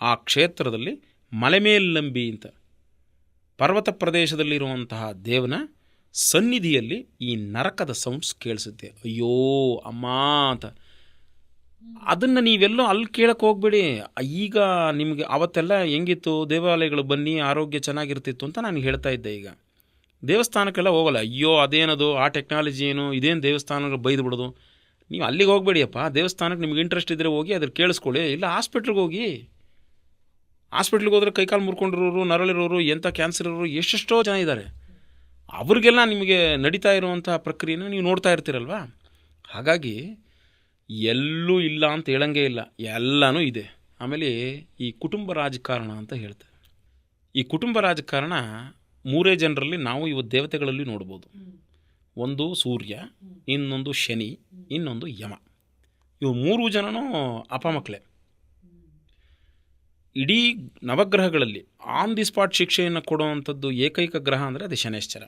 ಆ ಕ್ಷೇತ್ರದಲ್ಲಿ ಮಲೆಮೇಲ್ಲಂಬಿ ಅಂತ ಪರ್ವತ ಪ್ರದೇಶದಲ್ಲಿರುವಂತಹ ದೇವನ ಸನ್ನಿಧಿಯಲ್ಲಿ ಈ ನರಕದ ಸೌಂಡ್ಸ್ ಕೇಳಿಸುತ್ತೆ. ಅಯ್ಯೋ, ಅಮ್ಮ ಅಂತ. ಅದನ್ನು ನೀವೆಲ್ಲೋ ಅಲ್ಲಿ ಕೇಳಕ್ಕೆ ಹೋಗ್ಬೇಡಿ. ಈಗ ನಿಮಗೆ ಅವತ್ತೆಲ್ಲ ಹೆಂಗಿತ್ತು? ದೇವಾಲಯಗಳು ಬನ್ನಿ, ಆರೋಗ್ಯ ಚೆನ್ನಾಗಿರ್ತಿತ್ತು ಅಂತ ನಾನು ಹೇಳ್ತಾ ಇದ್ದೆ ಈಗ. ದೇವಸ್ಥಾನಕ್ಕೆಲ್ಲ ಹೋಗಲ್ಲ. ಅಯ್ಯೋ, ಅದೇನದು? ಆ ಟೆಕ್ನಾಲಜಿ ಏನು? ಇದೇನು ದೇವಸ್ಥಾನಗಳು ಬೈದು ಬಿಡೋದು? ನೀವು ಅಲ್ಲಿಗೆ ಹೋಗ್ಬೇಡಿಯಪ್ಪ. ದೇವಸ್ಥಾನಕ್ಕೆ ನಿಮ್ಗೆ ಇಂಟ್ರೆಸ್ಟ್ ಇದ್ದರೆ ಹೋಗಿ ಅದ್ರ ಕೇಳಿಸ್ಕೊಳ್ಳಿ. ಇಲ್ಲ ಹಾಸ್ಪಿಟ್ಲಿಗೆ ಹೋಗಿ. ಹಾಸ್ಪಿಟ್ಲಿಗೆ ಹೋದ್ರೆ ಕೈಕಾಲು ಮುರ್ಕೊಂಡಿರೋರು ನರಳಿರೋರು ಎಂಥ ಕ್ಯಾನ್ಸರ್ ಇರೋರು ಎಷ್ಟೆಷ್ಟೋ ಜನ ಇದ್ದಾರೆ ಅವ್ರಿಗೆಲ್ಲ ನಿಮಗೆ ನಡೀತಾ ಇರುವಂಥ ಪ್ರಕ್ರಿಯೆನ ನೀವು ನೋಡ್ತಾ ಇರ್ತೀರಲ್ವಾ? ಹಾಗಾಗಿ ಎಲ್ಲೂ ಇಲ್ಲ ಅಂತ ಹೇಳಂಗೆ ಇಲ್ಲ. ಎಲ್ಲನೂ ಇದೆ. ಆಮೇಲೆ ಈ ಕುಟುಂಬ ರಾಜಕಾರಣ ಅಂತ ಹೇಳ್ತಾರೆ. ಈ ಕುಟುಂಬ ರಾಜಕಾರಣ ಮೂರೇ ಜನರಲ್ಲಿ ನಾವು ಇವತ್ತು ದೇವತೆಗಳಲ್ಲಿ ನೋಡ್ಬೋದು. ಒಂದು ಸೂರ್ಯ ಇನ್ನೊಂದು ಶನಿ ಇನ್ನೊಂದು ಯಮ. ಇವು ಮೂರು ಜನನೂ ಅಪಮಕ್ಕಳೇ ಇಡೀ ನವಗ್ರಹಗಳಲ್ಲಿ ಆನ್ ದಿ ಸ್ಪಾಟ್ ಶಿಕ್ಷೆಯನ್ನು ಕೊಡುವಂಥದ್ದು ಏಕೈಕ ಗ್ರಹ ಅಂದರೆ ಅದು ಶನೇಶ್ಚರ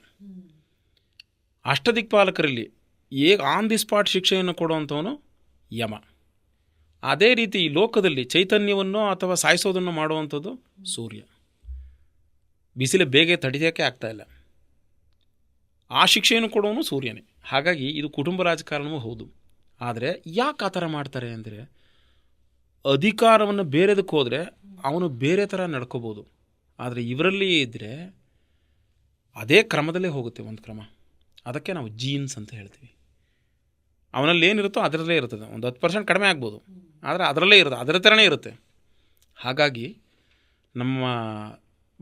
ಅಷ್ಟದಿಕ್ಪಾಲಕರಲ್ಲಿ ಏ ಆನ್ ದಿ ಸ್ಪಾಟ್ ಶಿಕ್ಷೆಯನ್ನು ಕೊಡುವಂಥವನು ಯಮ. ಅದೇ ರೀತಿ ಲೋಕದಲ್ಲಿ ಚೈತನ್ಯವನ್ನು ಅಥವಾ ಸಾಯಿಸೋದನ್ನು ಮಾಡುವಂಥದ್ದು ಸೂರ್ಯ. ಬಿಸಿಲು ಬೇಗ ಆಗ್ತಾ ಇಲ್ಲ. ಆ ಶಿಕ್ಷೆಯನ್ನು ಕೊಡೋನು ಸೂರ್ಯನೇ. ಹಾಗಾಗಿ ಇದು ಕುಟುಂಬ ರಾಜಕಾರಣವೂ ಹೌದು. ಆದರೆ ಯಾಕೆ ಆ ಥರ ಮಾಡ್ತಾರೆ ಅಂದರೆ ಅಧಿಕಾರವನ್ನು ಬೇರೆದಕ್ಕೆ ಹೋದರೆ ಅವನು ಬೇರೆ ಥರ ನಡ್ಕೋಬೋದು. ಆದರೆ ಇವರಲ್ಲಿ ಇದ್ದರೆ ಅದೇ ಕ್ರಮದಲ್ಲೇ ಹೋಗುತ್ತೆ ಒಂದು ಕ್ರಮ. ಅದಕ್ಕೆ ನಾವು ಜೀನ್ಸ್ ಅಂತ ಹೇಳ್ತೀವಿ. ಅವನಲ್ಲಿ ಏನಿರುತ್ತೋ ಅದರಲ್ಲೇ ಇರ್ತದೆ. ಒಂದು ಹತ್ತು ಪರ್ಸೆಂಟ್ ಕಡಿಮೆ ಆಗ್ಬೋದು. ಆದರೆ ಅದರಲ್ಲೇ ಇರುತ್ತೆ. ಅದರ ಥರನೇ ಇರುತ್ತೆ. ಹಾಗಾಗಿ ನಮ್ಮ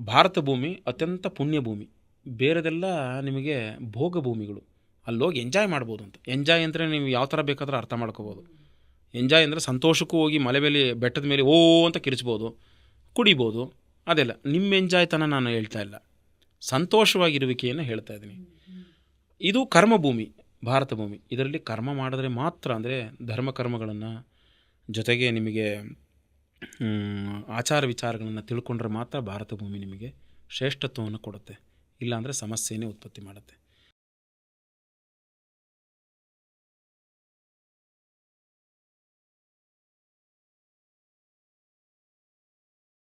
ಭಾರತ ಭೂಮಿ ಅತ್ಯಂತ ಪುಣ್ಯ ಭೂಮಿ. ಬೇರೆದೆಲ್ಲ ನಿಮಗೆ ಭೋಗ ಭೂಮಿಗಳು. ಅಲ್ಲೋಗಿ ಎಂಜಾಯ್ ಮಾಡ್ಬೋದು ಅಂತ. ಎಂಜಾಯ್ ಅಂದರೆ ನೀವು ಯಾವ ಥರ ಬೇಕಾದರೂ ಅರ್ಥ ಮಾಡ್ಕೋಬೋದು. ಎಂಜಾಯ್ ಅಂದರೆ ಸಂತೋಷಕ್ಕೂ ಹೋಗಿ ಮಲೆ ಮೇಲೆ, ಬೆಟ್ಟದ ಮೇಲೆ ಓ ಅಂತ ಕಿರಿಸ್ಬೋದು, ಕುಡಿಬೋದು. ಅದೆಲ್ಲ ನಿಮ್ಮ ಎಂಜಾಯ್ತನ ನಾನು ಹೇಳ್ತಾ ಇಲ್ಲ. ಸಂತೋಷವಾಗಿರುವಿಕೆಯನ್ನು ಹೇಳ್ತಾ ಇದ್ದೀನಿ. ಇದು ಕರ್ಮಭೂಮಿ, ಭಾರತ ಭೂಮಿ. ಇದರಲ್ಲಿ ಕರ್ಮ ಮಾಡಿದ್ರೆ ಮಾತ್ರ ಅಂದರೆ ಧರ್ಮ ಕರ್ಮಗಳನ್ನು ಜೊತೆಗೆ ನಿಮಗೆ ಆಚಾರ ವಿಚಾರಗಳನ್ನು ತಿಳ್ಕೊಂಡ್ರೆ ಮಾತ್ರ ಭಾರತ ಭೂಮಿ ನಿಮಗೆ ಶ್ರೇಷ್ಠತ್ವವನ್ನು ಕೊಡುತ್ತೆ. ಇಲ್ಲಾಂದರೆ ಸಮಸ್ಯೆನೇ ಉತ್ಪತ್ತಿ ಮಾಡುತ್ತೆ.